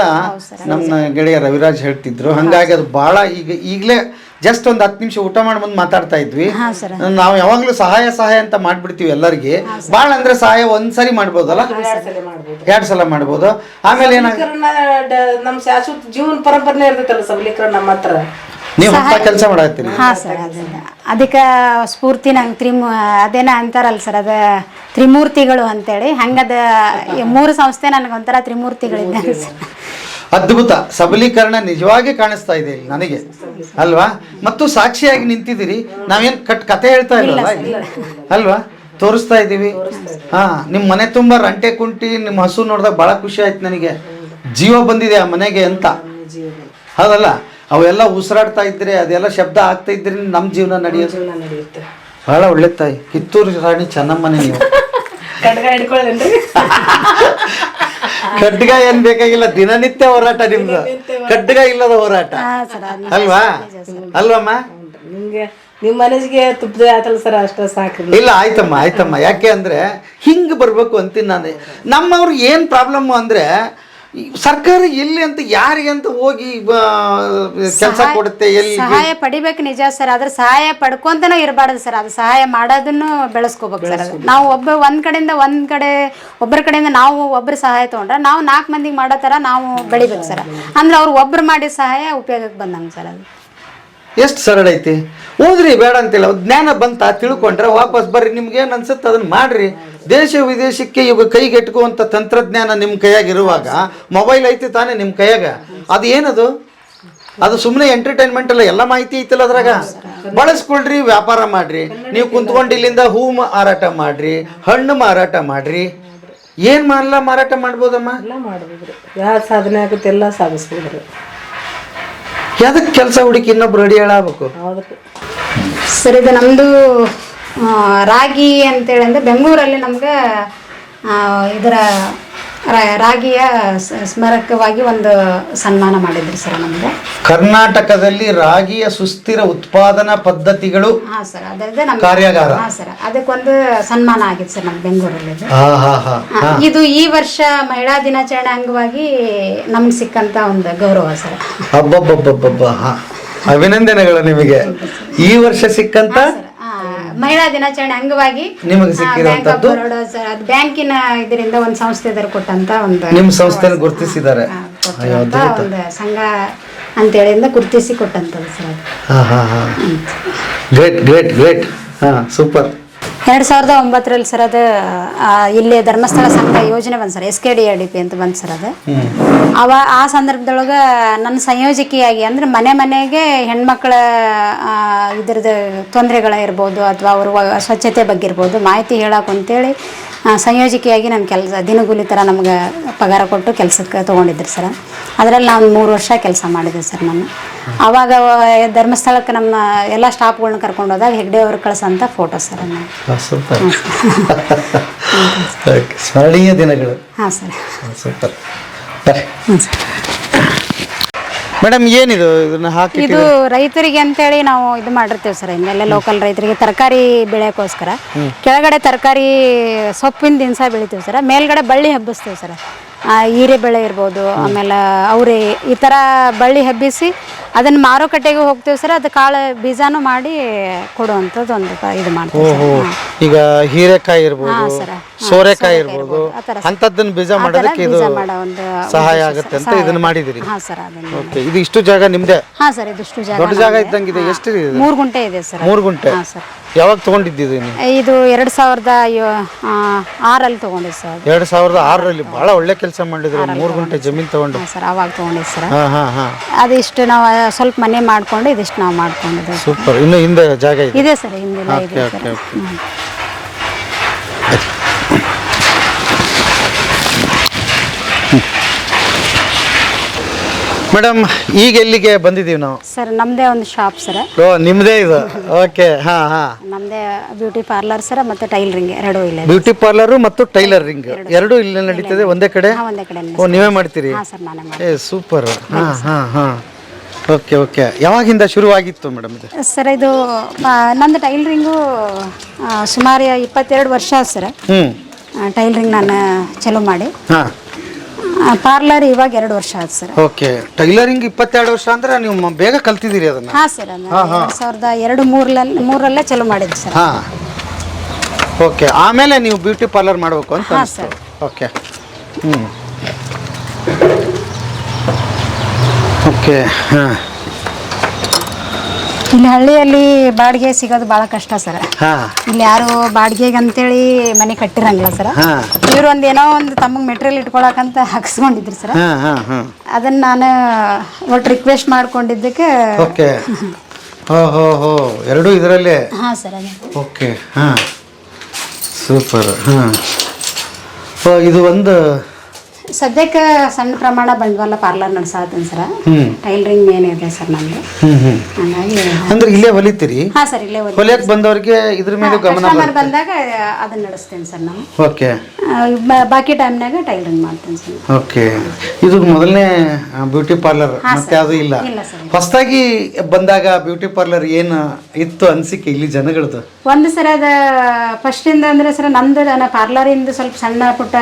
ನಮ್ಮ ಗೆಳೆಯ ರವಿರಾಜ್ ಹೇಳ್ತಿದ್ರು. ಹಂಗಾಗಿ ಅದು ಬಹಳ ಈಗ ಈಗಲೇ ಜಸ್ಟ್ ಒಂದು ಹತ್ತು ನಿಮಿಷ ಊಟ ಮಾಡಿ ಬಂದು ಮಾತಾಡ್ತಾ ಇದ್ವಿ. ನಾವು ಯಾವಾಗ್ಲೂ ಸಹಾಯ ಸಹಾಯ ಅಂತ ಮಾಡ್ಬಿಡ್ತೀವಿ ಎಲ್ಲರಿಗೆ. ಭಾಳ ಅಂದ್ರೆ ಸಹಾಯ ಒಂದ್ಸರಿ ಮಾಡ್ಬೋದಲ್ಲ ಎರಡ್ ಸಲ ಮಾಡ್ಬೋದು. ಆಮೇಲೆ ಏನಾಗ ಸಬಲೀಕರಣ ಡ- ನಮ್ ಶಾಶ್ವತ ಜೀವನ ಪರಂಪರೆ ಇರ್ತೈತಲ್ಲ ಸಬಲೀಕರಣ ನಮ್ಮ ಹತ್ರ ನೀವು ಕೆಲಸ ಮಾಡತ್ತೀರಿ ಹಾಂ ಸರ್ ಅದೇ ಅದಕ್ಕೆ ಸ್ಫೂರ್ತಿ ನಂಗೆ ತ್ರಿಮು ಅದೇನ ಅಂತಾರಲ್ಲ ಸರ್ ಅದು ತ್ರಿಮೂರ್ತಿಗಳು ಅಂತೇಳಿ. ಹಂಗದ ಈ ಮೂರು ಸಂಸ್ಥೆ ನನಗೊಂಥರ ತ್ರಿಮೂರ್ತಿಗಳಿದ್ದಂಗೆ ಸರ್. ಅದ್ಭುತ. ಸಬಲೀಕರಣ ನಿಜವಾಗಿ ಕಾಣಿಸ್ತಾ ಇದೆ ಇಲ್ಲಿ ನನಗೆ. ಅಲ್ವಾ? ಮತ್ತು ಸಾಕ್ಷಿಯಾಗಿ ನಿಂತಿದ್ದೀರಿ. ನಾವೇನ್ ಕಟ್ ಕತೆ ಹೇಳ್ತಾ ಇಲ್ಲಲ್ಲ ಇಲ್ಲಿ? ಅಲ್ವಾ? ತೋರಿಸ್ತಾ ಇದ್ದೀವಿ. ಹಾ ನಿಮ್ಮ ಮನೆ ತುಂಬಾ ರಂಟೆ ಕುಂಟಿ ನಿಮ್ಮ ಹಸು ನೋಡಿದಾಗ ಬಹಳ ಖುಷಿ ಆಯ್ತು ನನಗೆ. ಜೀವ ಬಂದಿದೆ ಆ ಮನೆಗೆ ಅಂತ. ಹೌದಲ್ಲ? ಅವೆಲ್ಲ ಉಸಿರಾಡ್ತಾ ಇದ್ರೆ ಅದೆಲ್ಲ ಶಬ್ದ ಆಗ್ತಾ ಇದ್ರೆ ನಮ್ಮ ಜೀವನ ನಡೆಯೋದು ಜೀವನ ನಡೆಯುತ್ತೆ. ಬಹಳ ಒಳ್ಳೆ ತಾಯಿ. ಕಿತ್ತೂರು ರಾಣಿ ಚೆನ್ನಮ್ಮನೆ ನೀವು. [LAUGHS] ಕಡ್ಗ ಹಿಡ್ಕೊಳ್ಳೇನ್ರಿ? [LAUGHS] ಖಡ್ಗ ಏನ್ ಬೇಕಾಗಿಲ್ಲ ದಿನನಿತ್ಯ ಹೋರಾಟ ನಿಮ್ದು. ಖಡ್ಗ ಇಲ್ಲದ ಹೋರಾಟ. ಹಾಂ ಸರ್ ಅದು ಅಲ್ವಾ? ಅಲ್ವಮ್ಮ? ನಿಮ್ಗೆ ನಿಮ್ ಮನಸ್ಸಿಗೆ ತುಪ್ಪದ ಆತಲ್ಲ ಸರ್ ಅಷ್ಟ ಸಾಕು. ಇಲ್ಲ ಆಯ್ತಮ್ಮ ಆಯ್ತಮ್ಮ. ಯಾಕೆ ಅಂದ್ರೆ ಹಿಂಗ್ ಬರ್ಬೇಕು ಅಂತೀನಿ ನಾನು. ನಮ್ಮವ್ರು ಏನ್ ಪ್ರಾಬ್ಲಮ್ ಅಂದ್ರೆ ಸರ್ಕಾರ ಎಲ್ಲಿ ಅಂತ ಯಾರಿಗೆ ಅಂತ ಹೋಗಿ ಕೆಲಸ ಕೊಡುತ್ತೆ ಎಲ್ಲಿ? ಸಹಾಯ ಪಡಿಬೇಕು ನಿಜ ಸರ್ ಅದ್ರ ಸಹಾಯ ಪಡ್ಕೊಂತನ ಇರಬಾರ್ದು ಸರ್ ಅದು ಸಹಾಯ ಮಾಡೋದನ್ನು ಬೆಳೆಸ್ಕೋಬೇಕು ಸರ್ ಅದು ನಾವು ಒಬ್ಬ ಒಂದ್ ಕಡೆಯಿಂದ ಒಂದ್ ಕಡೆ ಒಬ್ಬರ ಕಡೆಯಿಂದ ನಾವು ಒಬ್ಬರ ಸಹಾಯ ತಗೊಂಡ್ರೆ ನಾವು ನಾಲ್ಕು ಮಂದಿಗೆ ಮಾಡೋ ತರ ನಾವು ಬೆಳಿಬೇಕು ಸರ್ ಅಂದ್ರೆ ಅವ್ರು ಒಬ್ರು ಮಾಡಿ ಸಹಾಯ ಉಪಯೋಗಕ್ಕೆ ಬಂದಂಗೆ ಸರ್ ಅದು. ಎಷ್ಟು ಸರಳ ಐತಿ? ಓದ್ರಿ ಬೇಡ ಅಂತಿಲ್ಲ ಜ್ಞಾನ ಬಂತ ತಿಳ್ಕೊಂಡ್ರೆ ವಾಪಸ್ ಬರ್ರಿ, ನಿಮ್ಗೆ ಏನು ಅನ್ಸುತ್ತೆ ಅದನ್ನ ಮಾಡ್ರಿ. ದೇಶ ವಿದೇಶಕ್ಕೆ ಇವಾಗ ಕೈಗೆಟ್ಕುವಂತ ತಂತ್ರಜ್ಞಾನ ನಿಮ್ಮ ಕೈಯಾಗ ಇರುವಾಗ ಮೊಬೈಲ್ ಐತಿ ತಾನೇ ನಿಮ್ಮ ಕೈಯಾಗ. ಅದು ಏನದು? ಅದು ಸುಮ್ಮನೆ ಎಂಟರ್ಟೈನ್ಮೆಂಟ್ ಅಲ್ಲ, ಎಲ್ಲ ಮಾಹಿತಿ ಐತಲ್ಲ ಅದ್ರಾಗ. ಬಳಸ್ಕೊಳ್ರಿ, ವ್ಯಾಪಾರ ಮಾಡ್ರಿ. ನೀವು ಕುಂತ್ಕೊಂಡು ಇಲ್ಲಿಂದ ಹೂ ಮಾರಾಟ ಮಾಡ್ರಿ, ಹಣ್ಣು ಮಾರಾಟ ಮಾಡ್ರಿ. ಏನ್ ಮಾಡಲ್ಲ ಮಾರಾಟ ಮಾಡ್ಬೋದಮ್ಮ? ಎಲ್ಲ ಯಾವ ಸಾಧನೆ ಆಗುತ್ತೆ, ಎಲ್ಲ ಸಾಧಿಸ್ಬೋದ್ರಿ. ಯಾವ್ದಕ್ಕೆ ಕೆಲಸ ಹುಡುಕಿ ಇನ್ನೊಬ್ರು ರೆಡಿ ಹೇಳಬೇಕು ಸರ್, ಇದು ನಮ್ಮದು ರಾಗಿ ಅಂತೇಳಿ ಅಂದ್ರೆ ಬೆಂಗಳೂರಲ್ಲಿ ನಮ್ಗೆ ಇದರ ರಾಗಿಯ ಸ್ಮರಕವಾಗಿ ಒಂದು ಸನ್ಮಾನ ಮಾಡಿದ್ರು ಸರ್ ನಮ್ಗೆ. ಕರ್ನಾಟಕದಲ್ಲಿ ರಾಗಿಯ ಸುಸ್ಥಿರ ಉತ್ಪಾದನಾ ಪದ್ಧತಿಗಳು ಹಾ ಸರ್ ಅದರದ್ದು ನಮ್ಮ ಕಾರ್ಯಾಗಾರ. ಹಾ ಸರ್ ಅದಕ್ಕೊಂದು ಸನ್ಮಾನ ಆಗಿತ್ತು ಸರ್ ನಮ್ಮ ಬೆಂಗಳೂರಲ್ಲಿ ಇದು. ಹಾ ಹಾ ಹಾ ಹಾ, ಇದು ಈ ವರ್ಷ ಮಹಿಳಾ ದಿನಾಚರಣೆ ಅಂಗವಾಗಿ ನಮ್ಗೆ ಸಿಕ್ಕಂತ ಒಂದು ಗೌರವ ಸರ್. ಹಬ್ಬಬ್ಬಬ್ಬಬ್ಬ ಹಾ. ಅಭಿನಂದನೆಗಳು ನಿಮಗೆ. ಈ ವರ್ಷ ಸಿಕ್ಕಂತ ಮಹಿಳಾ ದಿನಾಚರಣೆ ಅಂಗವಾಗಿ ನಿಮಗೆ ಸಿಕ್ಕಿರುವಂತದ್ದು? ಬ್ಯಾಂಕಿನ ಇದರಿಂದ ಒಂದು ಸಂಸ್ಥೆದರು ಕೊಟ್ಟಂತ ಒಂದು ನಿಮ್ಮ ಸಂಸ್ಥೆನ ಗುರುತಿಸಿದ್ದಾರೆ. ಸಂಘ ಅಂತೇಳಿಂದ ಗುರುತಿಸಿ ಕೊಟ್ಟಂತದ್ದು ಸರ್ ಅದು. ಹಾ ಹಾ ಹಾ. ಗ್ರೇಟ್ ಗ್ರೇಟ್ ಗ್ರೇಟ್ ಹಾ ಸೂಪರ್ ಎರಡು ಸಾವಿರದ ಒಂಬತ್ತರಲ್ಲಿ ಸರ್ ಅದು ಇಲ್ಲಿ ಧರ್ಮಸ್ಥಳ ಸಂಘ ಯೋಜನೆ ಬಂತು sir, S K D D P ಅಂತ ಬಂತು ಸರ್ ಅದು. ಅವ, ಆ ಸಂದರ್ಭದೊಳಗೆ ನನ್ನ ಸಂಯೋಜಕಿಯಾಗಿ ಅಂದ್ರೆ ಮನೆ ಮನೆಗೆ ಹೆಣ್ಮಕ್ಳ ಇದ್ರದ್ದು ತೊಂದರೆಗಳಿರ್ಬೋದು ಅಥವಾ ಅವ್ರ ಸ್ವಚ್ಛತೆ ಬಗ್ಗೆ ಇರ್ಬೋದು ಮಾಹಿತಿ ಹೇಳಕ್ಕೆ ಅಂತೇಳಿ ಸಂಯೋಜಕಿಯಾಗಿ ನಮ್ಮ ಕೆಲಸ ದಿನಗೂಲಿ ಥರ ನಮ್ಗೆ ಪಗಾರ ಕೊಟ್ಟು ಕೆಲಸಕ್ಕೆ ತೊಗೊಂಡಿದ್ರು ಸರ್. ಅದರಲ್ಲಿ ನಾವು ಮೂರು ವರ್ಷ ಕೆಲಸ ಮಾಡಿದ್ದೆ ಸರ್ ನಾನು. ಆವಾಗ ಧರ್ಮಸ್ಥಳಕ್ಕೆ ನಮ್ಮ ಎಲ್ಲ ಸ್ಟಾಫ್ಗಳನ್ನ ಕರ್ಕೊಂಡು ಹೋದಾಗ ಹೆಗ್ಡೆ ಅವ್ರು ಕಳ್ಸಂತ ಫೋಟೋ ಸರ್ ಸ್ಮರಣೀಯ ದಿನಗಳು. ಹಾಂ ಸರ್. ಸೂಪರ್. ಮೇಡಮ್ ಏನಿದು ಇದನ್ನ ಹಾಕಿ ಇದು ರೈತರಿಗೆ ಅಂತೇಳಿ ನಾವು ಇದು ಮಾಡಿರ್ತೇವೆ ಸರ್ ಇಲ್ಲೆಲ್ಲ ಲೋಕಲ್ ರೈತರಿಗೆ. ತರಕಾರಿ ಬೆಳೆಯೋಕ್ಕೋಸ್ಕರ. ಕೆಳಗಡೆ ತರಕಾರಿ ಸೊಪ್ಪಿನ ದಿನಸ ಬೆಳಿತೀವಿ ಸರ್. ಮೇಲ್ಗಡೆ ಬಳ್ಳಿ ಹಬ್ಬಿಸ್ತೇವೆ ಸರ್. ಹೀರೆ ಬೆಳೆ ಇರ್ಬೋದು ಆಮೇಲೆ ಅವ್ರೆ ಈ ಥರ ಬಳ್ಳಿ ಹಬ್ಬಿಸಿ ಅದನ್ನು ಮಾರುಕಟ್ಟೆಗೆ ಹೋಗ್ತೇವೆ ಸರ್. ಅದು ಕಾಳು ಬೀಜಾನು ಮಾಡಿ ಕೊಡುವಂಥದ್ದು ಒಂದು ಇದು ಮಾಡ್ತೀವಿ ಓಹೋ ಈಗ ಹೀರೆಕಾಯಿ ಇರ್ಬೋದು ಹಾಂ ಸರ್. ಸೋರೆಕಾಯಿ ಇರ್ಬೋದು ಆ ಥರ ಬೀಜ ಮಾಡೋದಕ್ಕೆ ಇದು ಬೀಜ ಮಾಡೋ ಒಂದು ಸಹಾಯ ಆಗುತ್ತೆ ಅಂತ ಇದನ್ನ ಮಾಡಿದಿರಿ. ಹಾಂ ಸರ್ ಅದನ್ನು ಓಕೆ ಇದು ಇಷ್ಟು ಜಾಗ ನಿಮ್ದೆ? ಹಾಂ ಸರ್ ಇದಿಷ್ಟು ಜಾಗ ದೊಡ್ಡ ಜಾಗ ಇದ್ದಂಗಿದೆ ಎಷ್ಟು ಇದೆ? ಮೂರು ಗುಂಟೆ ಇದೆ ಸರ್ ಮೂರು ಗುಂಟೆ? ಹಾಂ ಸರ್. ಯಾವಾಗ ತಗೊಂಡಿದ್ದು ನೀವು? ಇದು ಎರಡು ಸಾವಿರದ ಆರಲ್ಲಿ ತಗೊಂಡಿದ್ ಸರ್ ಎರಡು ಸಾವಿರದ ಆರರಲ್ಲಿ? ಬಹಳ ಒಳ್ಳೆ ಕೆಲಸ ಮಾಡಿದ್ರು ಮೂರು ಗುಂಟೆ ಜಮೀನ್ ತಗೊಂಡು. ಸರ್ ಅವಾಗ ತಗೊಂಡಿದ್ ಸರ್ ಹಾ ಹಾ ಹಾ. ಅದಿಷ್ಟು ನಾವು ಸ್ವಲ್ಪ ಮನೆ ಮಾಡ್ಕೊಂಡು ಇದಿಷ್ಟು ನಾವು ಮಾಡ್ಕೊಂಡಿದ್ದೆ ಸೂಪರ್. ಇನ್ನು ಹಿಂದೆ ಜಾಗ ಇದೆ? ಇದೆ ಸರ್ ಹಿಂದೆ ಇದೆ okay sir. Okay hmm. Madam ಈಗ ಎಲ್ಲಿಗೆ ಬಂದಿದ್ದೀವಿ ನಾವು? ಸರ್ ನಮ್ಮದೇ ಒಂದು ಶಾಪ್ ಸರ್ ಓ ನಿಮ್ದೇ ಇದು? ಓಕೆ ಹಾ ಹಾ. ನಮ್ಮದೇ ಬ್ಯೂಟಿ ಪಾರ್ಲರ್ ಸರ್ ಮತ್ತು ಟೈಲರಿಂಗ್ ಎರಡು ಇಲ್ಲ. ಬ್ಯೂಟಿ ಪಾರ್ಲರ್ ಮತ್ತು ಟೈಲರಿಂಗ್ ಎರಡು ಇಲ್ಲಿ ನಡೀತದೆ? ಒಂದೇ ಕಡೆ? ಹಾಂ ಒಂದೇ ಕಡೆ ಓ ನೀವೇ ಮಾಡ್ತೀರಿ? ಹಾಂ ಸರ್ ನಾನೇ ಮಾಡಿ ಏ ಸೂಪರ್ ಹಾ ಹಾ ಹಾ. Okay okay. ಯಾವಾಗಿಂದ ಶುರುವಾಗಿತ್ತು ಮೇಡಮ್ ಇದು? ಸರ್ ಇದು ಆ, ನಂದು ಟೈಲರಿಂಗು ಸುಮಾರು ಇಪ್ಪತ್ತೆರಡು ವರ್ಷ ಸರ್ ಹ್ಮ್. ಟೈಲರಿಂಗ್ ನಾನು ಚಲೋ ಮಾಡಿ. ಹಾ. ಪಾರ್ಲರ್ ಇವಾಗ ಎರಡು ವರ್ಷ ಆಯ್ತು ಸರ್. ಓಕೆ ಟೈಲರಿಂಗ್ ಇಪ್ಪತ್ತೆರಡು ವರ್ಷ ಅಂದ್ರೆ ನೀವು ಬೇಗ ಕಲ್ತಿದ್ದೀರಿ ಅದನ್ನ? ಹಾ ಸರ್ ಎರಡು ಸಾವಿರದ ಎರಡು ಮೂರಲ್ಲಿ ಮೂರಲ್ಲೇ ಚಲೋ ಮಾಡಿದ್ವಿ ಸರ್. ಹಾ. ಓಕೆ ಆಮೇಲೆ ನೀವು ಬ್ಯೂಟಿ ಪಾರ್ಲರ್ ಮಾಡಬೇಕು ಅಂತ ಹಾ. ಸರ್. ಓಕೆ ಹ್ಞೂ ಓಕೆ ಹಾಂ. ಇಲ್ಲಿ ಹಳ್ಳಿಯಲ್ಲಿ ಬಾಡಿಗೆ ಸಿಗೋದು ಬಹಳ ಕಷ್ಟ ಸರ್. ಹಾಂ. ಇಲ್ಲಿ ಯಾರು ಬಾಡಿಗೆಗೆ ಅಂತೇಳಿ ಮನೆ ಕಟ್ಟಿರಂಗಿಲ್ಲ ಸರ್. ಹಾಂ. ಇವ್ರು ಒಂದ್ ಏನೋ ಒಂದು ತಮಗೆ ಮೆಟೀರಿಯಲ್ ಇಟ್ಕೊಳಕಂತ ಹಾಕಿಸ್ಕೊಂಡಿದ್ರು ಸರ್. ಹಾ ಹಾಂ ಹಾಂ. ಅದನ್ನ ನಾನು ಒಟ್ಟು ರಿಕ್ವೆಸ್ಟ್ ಮಾಡ್ಕೊಂಡಿದ್ದಕ್ಕೆ ಓಕೆ. ಹೋ ಹೋ ಹೋ. ಎರಡೂ ಇದರಲ್ಲೇ? ಹಾಂ ಸರ್ ಅದೇ. ಓಕೆ ಹಾಂ. ಸೂಪರ್ ಹಾಂ. ಓ ಇದು ಒಂದು ಸದ್ಯಕ್ಕೆ ಸಣ್ಣ ಪ್ರಮಾಣ ಬಂಡವಾಳ ಪಾರ್ಲರ್ ನಡೆಸಾತೀನಿ ಸರ್? ಟೈಲರಿಂಗ್ ಮೇನ್ ಇದೆ ಸರ್ ನಮ್ದು? ಹಂಗಾಗಿ ಅಂದ್ರೆ ಇಲ್ಲೇ ಹೊಲಿತೀರಿ? ಹಾ ಸರ್ ಇಲ್ಲೇ ಹೊಲಿಯಕ್ ಬಂದವರಿಗೆ ಇದ್ರ ಮೇಲೆ ಗಮನ ಕಸ್ಟಮರ್ ಬಂದಾಗ ಅದನ್ನ ನಡೆಸ್ತೇನೆ ಸರ್ ನಾನು. ಓಕೆ. ಬ- ಬಾಕಿ ಟೈಮ್ನಾಗ ಟೈಲರಿಂಗ್ ಮಾಡ್ತೇನೆ ಸರ್ ಓಕೆ. ಇದು ಮೊದಲನೇ ಬ್ಯೂಟಿ ಪಾರ್ಲರ್ ಮತ್ತೆ ಅದು ಇಲ್ಲ. ಇಲ್ಲ ಸರ್ ಹೊಸದಾಗಿ ಬಂದಾಗ ಬ್ಯೂಟಿ ಪಾರ್ಲರ್ ಏನು ಇತ್ತು ಅನ್ಸಿಕೆ ಇಲ್ಲಿ ಜನಗಳದ್ದು? ಒಂದು ಸರ ಅದ ಫಸ್ಟಿಂದ ಅಂದ್ರೆ ಸರ್ ನಂದು ನಾನು ಪಾರ್ಲರಿಂದ ಸ್ವಲ್ಪ ಸಣ್ಣ ಪುಟ್ಟ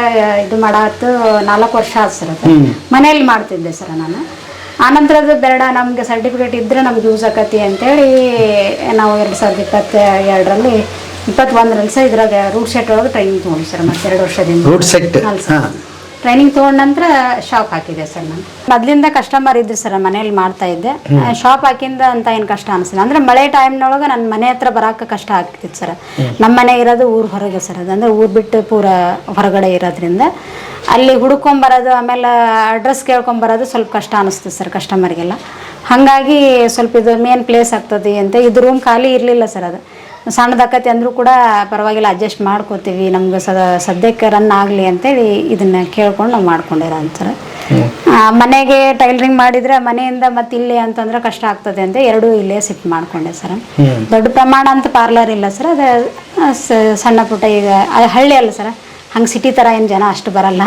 ಇದು ಮಾಡಾತು ನಾಲ್ಕು ವರ್ಷ ಆಯ್ತು ಸರ್ ಅದು. ಮನೆಯಲ್ಲಿ ಮಾಡ್ತಿದ್ದೆ ಸರ್ ನಾನು. ಆನಂತರ ಅದು ಬೇಡ ನಮ್ಗೆ ಸರ್ಟಿಫಿಕೇಟ್ ಇದ್ರೆ ನಮ್ಗೆ ಯೂಸ್ ಆಕತಿ ಅಂತೇಳಿ ನಾವು ಎರಡು ಸಾವಿರದ ಇಪ್ಪತ್ತ ಎರಡರಲ್ಲಿ ಇಪ್ಪತ್ತೊಂದರಲ್ಲಿ ಸರ್ ಇದ್ರಾಗ ರೂಟ್ ಸೆಟ್ ಒಳಗೆ ಟ್ರೈನಿಂಗ್ ತೊಗೊಂಡು ಸರ್ ಮತ್ತೆ ಎರಡು ವರ್ಷದಿಂದ. ರೂಟ್ ಸೆಟ್ ಟ್ರೈನಿಂಗ್ ತಗೊಂಡ ನಂತರ ಶಾಪ್ ಹಾಕಿದೆ ಸರ್ ನಾನು. ಮೊದಲಿಂದ ಕಸ್ಟಮರ್ ಇದ್ರು ಸರ್ ಮನೇಲಿ ಮಾಡ್ತಾ ಇದ್ದೆ. ಶಾಪ್ ಹಾಕಿಂದ ಅಂತ ಏನು ಕಷ್ಟ ಅನಿಸಿಲ್ಲ. ಅಂದ್ರೆ ಮಳೆ ಟೈಮ್ನೊಳಗೆ ನನ್ನ ಮನೆ ಹತ್ರ ಬರಾಕ ಕಷ್ಟ ಆಗ್ತಿತ್ತು ಸರ್. ನಮ್ಮ ಮನೆ ಇರೋದು ಊರ್ ಹೊರಗೆ ಸರ್. ಅದಂದ್ರೆ ಊರು ಊರ್ ಬಿಟ್ಟು ಪೂರ ಹೊರಗಡೆ ಇರೋದ್ರಿಂದ. ಅಲ್ಲಿ ಹುಡ್ಕೊಂಬರೋದು ಆಮೇಲೆ ಅಡ್ರೆಸ್ ಕೇಳ್ಕೊಂಬರೋದು ಸ್ವಲ್ಪ ಕಷ್ಟ ಅನಿಸ್ತು ಸರ್ ಕಸ್ಟಮರ್ಗೆಲ್ಲ ಹಾಗಾಗಿ ಸ್ವಲ್ಪ ಇದು ಮೇನ್ ಪ್ಲೇಸ್ ಆಗ್ತದೆ ಅಂತ. ಇದು ರೂಮ್ ಖಾಲಿ ಇರಲಿಲ್ಲ ಸರ್ ಅದು. ಸಣ್ಣದಾಕತಿ ಅಂದರೂ ಕೂಡ ಪರವಾಗಿಲ್ಲ ಅಡ್ಜಸ್ಟ್ ಮಾಡ್ಕೋತೀವಿ. ನಮ್ಗೆ ಸದ ಸದ್ಯಕ್ಕೆ ರನ್ ಆಗಲಿ ಅಂತೇಳಿ ಇದನ್ನ ಕೇಳ್ಕೊಂಡು ನಾವು ಮಾಡ್ಕೊಂಡಿರೋ ಅಂತಾರೆ. ಮನೆಗೆ ಟೈಲರಿಂಗ್ ಮಾಡಿದ್ರೆ ಮನೆಯಿಂದ ಮತ್ತೆ ಇಲ್ಲಿ ಅಂತಂದ್ರೆ ಕಷ್ಟ ಆಗ್ತದೆ ಅಂತ ಎರಡೂ ಇಲ್ಲೇ ಶಿಫ್ಟ್ ಮಾಡ್ಕೊಂಡೆ ಸರ್. ದೊಡ್ಡ ಪ್ರಮಾಣ ಅಂತ ಪಾರ್ಲರ್ ಇಲ್ಲ ಸರ್. ಅದು ಸಣ್ಣ ಪುಟ್ಟ ಈಗ ಅದು ಹಳ್ಳಿ ಅಲ್ಲ ಸರ್. ಹಂಗೆ ಸಿಟಿ ಥರ ಏನು ಜನ ಅಷ್ಟು ಬರಲ್ಲ.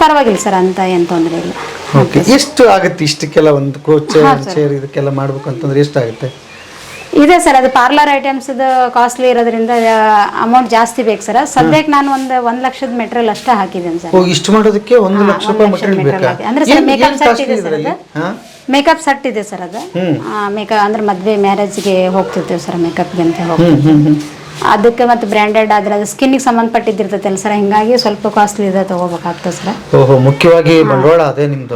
ಪರವಾಗಿಲ್ಲ ಸರ್ ಅಂತ ಏನು ತೊಂದರೆ ಇಲ್ಲ. ಓಕೆ ಎಷ್ಟು ಆಗುತ್ತೆ ಇಷ್ಟಕ್ಕೆಲ್ಲ ಒಂದು ಕೋಚ್ ಚೇರ್ ಇದಕ್ಕೆಲ್ಲ ಮಾಡ್ಬೇಕು ಅಂತಂದ್ರೆ ಎಷ್ಟಾಗುತ್ತೆ? ಇದೆ ಸರ್ ಅದು ಪಾರ್ಲರ್ ಐಟಮ್ಸ್ ಕಾಸ್ಟ್ಲಿ ಇರೋದ್ರಿಂದ ಅಮೌಂಟ್ ಜಾಸ್ತಿ ಬೇಕು ಸರ್. ಸದ್ಯಕ್ಕೆ ನಾನು ಒಂದು ಒಂದ್ ಲಕ್ಷದ ಮೆಟೀರಿಯಲ್ ಅಷ್ಟೇ ಹಾಕಿದ್ದೀನಿ ಸರ್. ಇಷ್ಟು ಮಾಡೋದಕ್ಕೆ ಒಂದು ಲಕ್ಷ ಅಂದ್ರೆ ಸರ್ ಮೇಕಪ್ ಸೆಟ್ ಇದೆ ಸರ್? ಅದು? ಮೇಕಪ್ ಸೆಟ್ ಇದೆ ಸರ್ ಅದು. ಮೇಕಪ್ ಅಂದ್ರೆ ಮದ್ವೆ ಮ್ಯಾರೇಜ್ಗೆ ಹೋಗ್ತಿರ್ತೇವೆ ಸರ್ ಮೇಕಪ್ಗೆ ಅಂತ ಹೋಗ್ತೀವಿ ಅದಕ್ಕೆ ಮತ್ತೆ ಬ್ರ್ಯಾಂಡೆಡ್ ಆದ್ರೆ ಅದು ಸ್ಕಿನ್ಗೆ ಸಂಬಂಧಪಟ್ಟಿದ್ದಿರ್ತೈತಲ್ಲ ಸರ್ ಹಿಂಗಾಗಿ ಸ್ವಲ್ಪ ಕಾಸ್ಟ್ಲಿ ಇದೆ ತಗೋಬೇಕಾಗ್ತದೆ ಸರ್. ಓಹೋ ಮುಖ್ಯವಾಗಿ ಬಂಡವಾಳ ಅದೇ ನಿಮ್ದು.